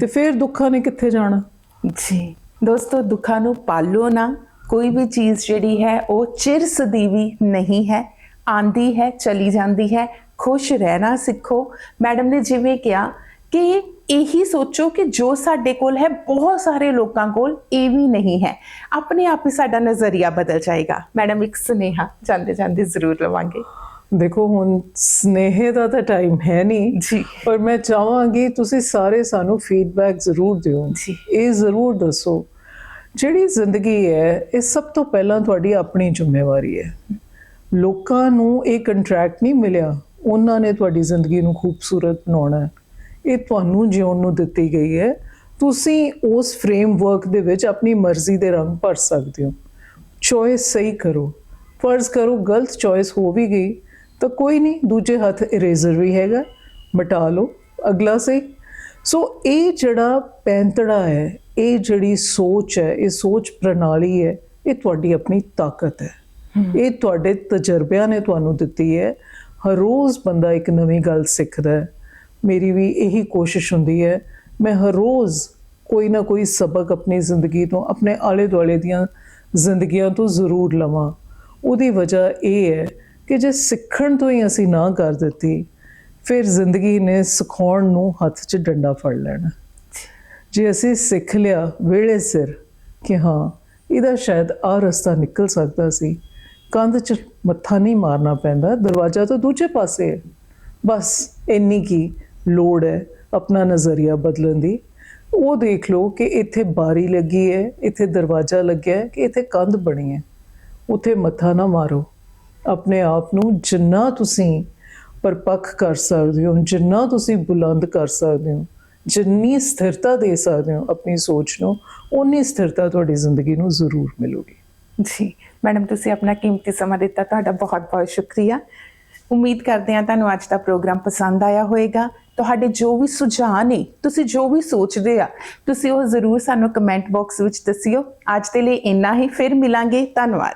ਤੇ ਫਿਰ ਦੁੱਖਾਂ ਨੇ ਕਿੱਥੇ ਜਾਣਾ? ਜੀ ਦੋਸਤੋ ਦੁੱਖਾਂ ਨੂੰ ਪਾਲੋ ਨਾ। ਕੋਈ ਵੀ ਚੀਜ਼ ਜਿਹੜੀ ਹੈ ਉਹ ਚਿਰ ਸਦੀਵੀ ਨਹੀਂ ਹੈ। ਆਂਦੀ ਹੈ ਚਲੀ ਜਾਂਦੀ ਹੈ। ਖੁਸ਼ ਰਹਿਣਾ ਸਿੱਖੋ। ਮੈਡਮ ਨੇ ਜਿਵੇਂ ਕਿਹਾ ਕਿ ਇਹੀ ਸੋਚੋ ਕਿ ਜੋ ਸਾਡੇ ਕੋਲ ਹੈ ਬਹੁਤ ਸਾਰੇ ਲੋਕਾਂ ਕੋਲ ਇਹ ਵੀ ਨਹੀਂ ਹੈ। ਆਪਣੇ ਆਪ ਹੀ ਸਾਡਾ ਨਜ਼ਰੀਆ ਬਦਲ ਜਾਏਗਾ। ਮੈਡਮ ਇੱਕ ਸੁਨੇਹਾ ਜਾਂਦੇ ਜਾਂਦੇ ਜ਼ਰੂਰ ਲਵਾਂਗੇ। ਦੇਖੋ ਹੁਣ ਸਨੇਹ ਦਾ ਤਾਂ ਟਾਈਮ ਹੈ ਨਹੀਂ। ਜੀ। ਪਰ ਮੈਂ ਚਾਹਾਂਗੀ ਤੁਸੀਂ ਸਾਰੇ ਸਾਨੂੰ ਫੀਡਬੈਕ ਜ਼ਰੂਰ ਦਿਓ। ਜੀ। ਇਹ ਜ਼ਰੂਰ ਦੱਸੋ ਜਿਹੜੀ ਜ਼ਿੰਦਗੀ ਹੈ, ਇਹ ਸਭ ਤੋਂ ਪਹਿਲਾਂ ਤੁਹਾਡੀ ਆਪਣੀ ਜ਼ਿੰਮੇਵਾਰੀ ਹੈ। ਲੋਕਾਂ ਨੂੰ ਇਹ ਕੰਟਰੈਕਟ ਨਹੀਂ ਮਿਲਿਆ, ਉਹਨਾਂ ਨੇ ਤੁਹਾਡੀ ਜ਼ਿੰਦਗੀ ਨੂੰ ਖੂਬਸੂਰਤ ਬਣਾਉਣਾ ਹੈ। ਇਹ ਤੁਹਾਨੂੰ ਜਿਉਣ ਨੂੰ ਦਿੱਤੀ ਗਈ ਹੈ। ਤੁਸੀਂ ਉਸ ਫਰੇਮਵਰਕ ਦੇ ਵਿੱਚ ਆਪਣੀ ਮਰਜ਼ੀ ਦੇ ਰੰਗ ਭਰ ਸਕਦੇ ਹੋ। ਚੋਇਸ ਸਹੀ ਕਰੋ। ਫਰਜ਼ ਕਰੋ, ਗਲਤ ਚੋਇਸ ਹੋ ਵੀ ਗਈ, ਤਾਂ ਕੋਈ ਨਹੀਂ, ਦੂਜੇ ਹੱਥ ਇਰੇਜ਼ਰ ਵੀ ਹੈਗਾ, ਮਿਟਾ ਲਓ, ਅਗਲਾ ਸਹੀ। ਸੋ ਇਹ ਜਿਹੜਾ ਪੈਂਤੜਾ ਹੈ ਇਹ ਜਿਹੜੀ ਸੋਚ ਹੈ ਇਹ ਸੋਚ ਪ੍ਰਣਾਲੀ ਹੈ ਇਹ ਤੁਹਾਡੀ ਆਪਣੀ ਤਾਕਤ ਹੈ। ਇਹ ਤੁਹਾਡੇ ਤਜਰਬਿਆਂ ਨੇ ਤੁਹਾਨੂੰ ਦਿੱਤੀ ਹੈ। ਹਰ ਰੋਜ਼ ਬੰਦਾ ਇੱਕ ਨਵੀਂ ਗੱਲ ਸਿੱਖਦਾ ਹੈ। ਮੇਰੀ ਵੀ ਇਹੀ ਕੋਸ਼ਿਸ਼ ਹੁੰਦੀ ਹੈ। ਮੈਂ ਹਰ ਰੋਜ਼ ਕੋਈ ਨਾ ਕੋਈ ਸਬਕ ਆਪਣੀ ਜ਼ਿੰਦਗੀ ਤੋਂ ਆਪਣੇ ਆਲੇ ਦੁਆਲੇ ਦੀਆਂ ਜ਼ਿੰਦਗੀਆਂ ਤੋਂ ਜ਼ਰੂਰ ਲਵਾਂ। ਉਹਦੀ ਵਜ੍ਹਾ ਇਹ ਹੈ ਕਿ ਜੇ ਸਿੱਖਣ ਤੋਂ ਹੀ ਅਸੀਂ ਨਾ ਕਰ ਦਿੱਤੀ ਫਿਰ ਜ਼ਿੰਦਗੀ ਨੇ ਸਿਖਾਉਣ ਨੂੰ ਹੱਥ 'ਚ ਡੰਡਾ ਫੜ ਲੈਣਾ। ਜੇ ਅਸੀਂ ਸਿੱਖ ਲਿਆ ਵੇਲੇ ਸਿਰ ਕਿ ਹਾਂ, ਇਹਦਾ ਸ਼ਾਇਦ ਆ ਰਸਤਾ ਨਿਕਲ ਸਕਦਾ ਸੀ। ਕੰਧ 'ਚ ਮੱਥਾ ਨਹੀਂ ਮਾਰਨਾ ਪੈਂਦਾ, ਦਰਵਾਜ਼ਾ ਤਾਂ ਦੂਜੇ ਪਾਸੇ ਹੈ। ਬਸ ਇੰਨੀ ਕੀ ਲੋੜ ਹੈ ਆਪਣਾ ਨਜ਼ਰੀਆ ਬਦਲਣ ਦੀ। ਉਹ ਦੇਖ ਲਓ ਕਿ ਇੱਥੇ ਬਾਰੀ ਲੱਗੀ ਹੈ, ਇੱਥੇ ਦਰਵਾਜ਼ਾ ਲੱਗਿਆ ਹੈ ਕਿ ਇੱਥੇ ਕੰਧ ਬਣੀ ਹੈ। ਉੱਥੇ ਮੱਥਾ ਨਾ ਮਾਰੋ। ਆਪਣੇ ਆਪ ਨੂੰ ਜਿੰਨਾ ਤੁਸੀਂ ਪਰਪੱਖ ਕਰ ਸਕਦੇ ਹੋ, ਜਿੰਨਾ ਤੁਸੀਂ ਬੁਲੰਦ ਕਰ ਸਕਦੇ ਹੋ ਜਿੰਨੀ ਸਥਿਰਤਾ ਦੇ ਸਕਦੇ ਹੋ ਆਪਣੀ ਸੋਚ ਨੂੰ ਉਨੀ ਸਥਿਰਤਾ ਤੁਹਾਡੀ ਜ਼ਿੰਦਗੀ ਨੂੰ ਜ਼ਰੂਰ ਮਿਲੂਗੀ। ਜੀ, ਮੈਡਮ, ਤੁਸੀਂ ਆਪਣਾ ਕੀਮਤੀ ਸਮਾਂ ਦਿੱਤਾ, ਤੁਹਾਡਾ ਬਹੁਤ-ਬਹੁਤ ਸ਼ੁਕਰੀਆ। ਉਮੀਦ ਕਰਦੇ ਹਾਂ ਤੁਹਾਨੂੰ ਅੱਜ ਦਾ ਪ੍ਰੋਗਰਾਮ ਪਸੰਦ ਆਇਆ ਹੋਵੇਗਾ। ਤੁਹਾਡੇ ਜੋ ਵੀ ਸੁਝਾਅ ਨੇ, ਤੁਸੀਂ ਜੋ ਵੀ ਸੋਚਦੇ ਆ, ਤੁਸੀਂ ਉਹ ਜ਼ਰੂਰ ਸਾਨੂੰ ਕਮੈਂਟ ਬਾਕਸ ਵਿੱਚ ਦੱਸਿਓ। ਅੱਜ ਦੇ ਲਈ ਇੰਨਾ ਹੀ, ਫਿਰ ਮਿਲਾਂਗੇ। ਧੰਨਵਾਦ।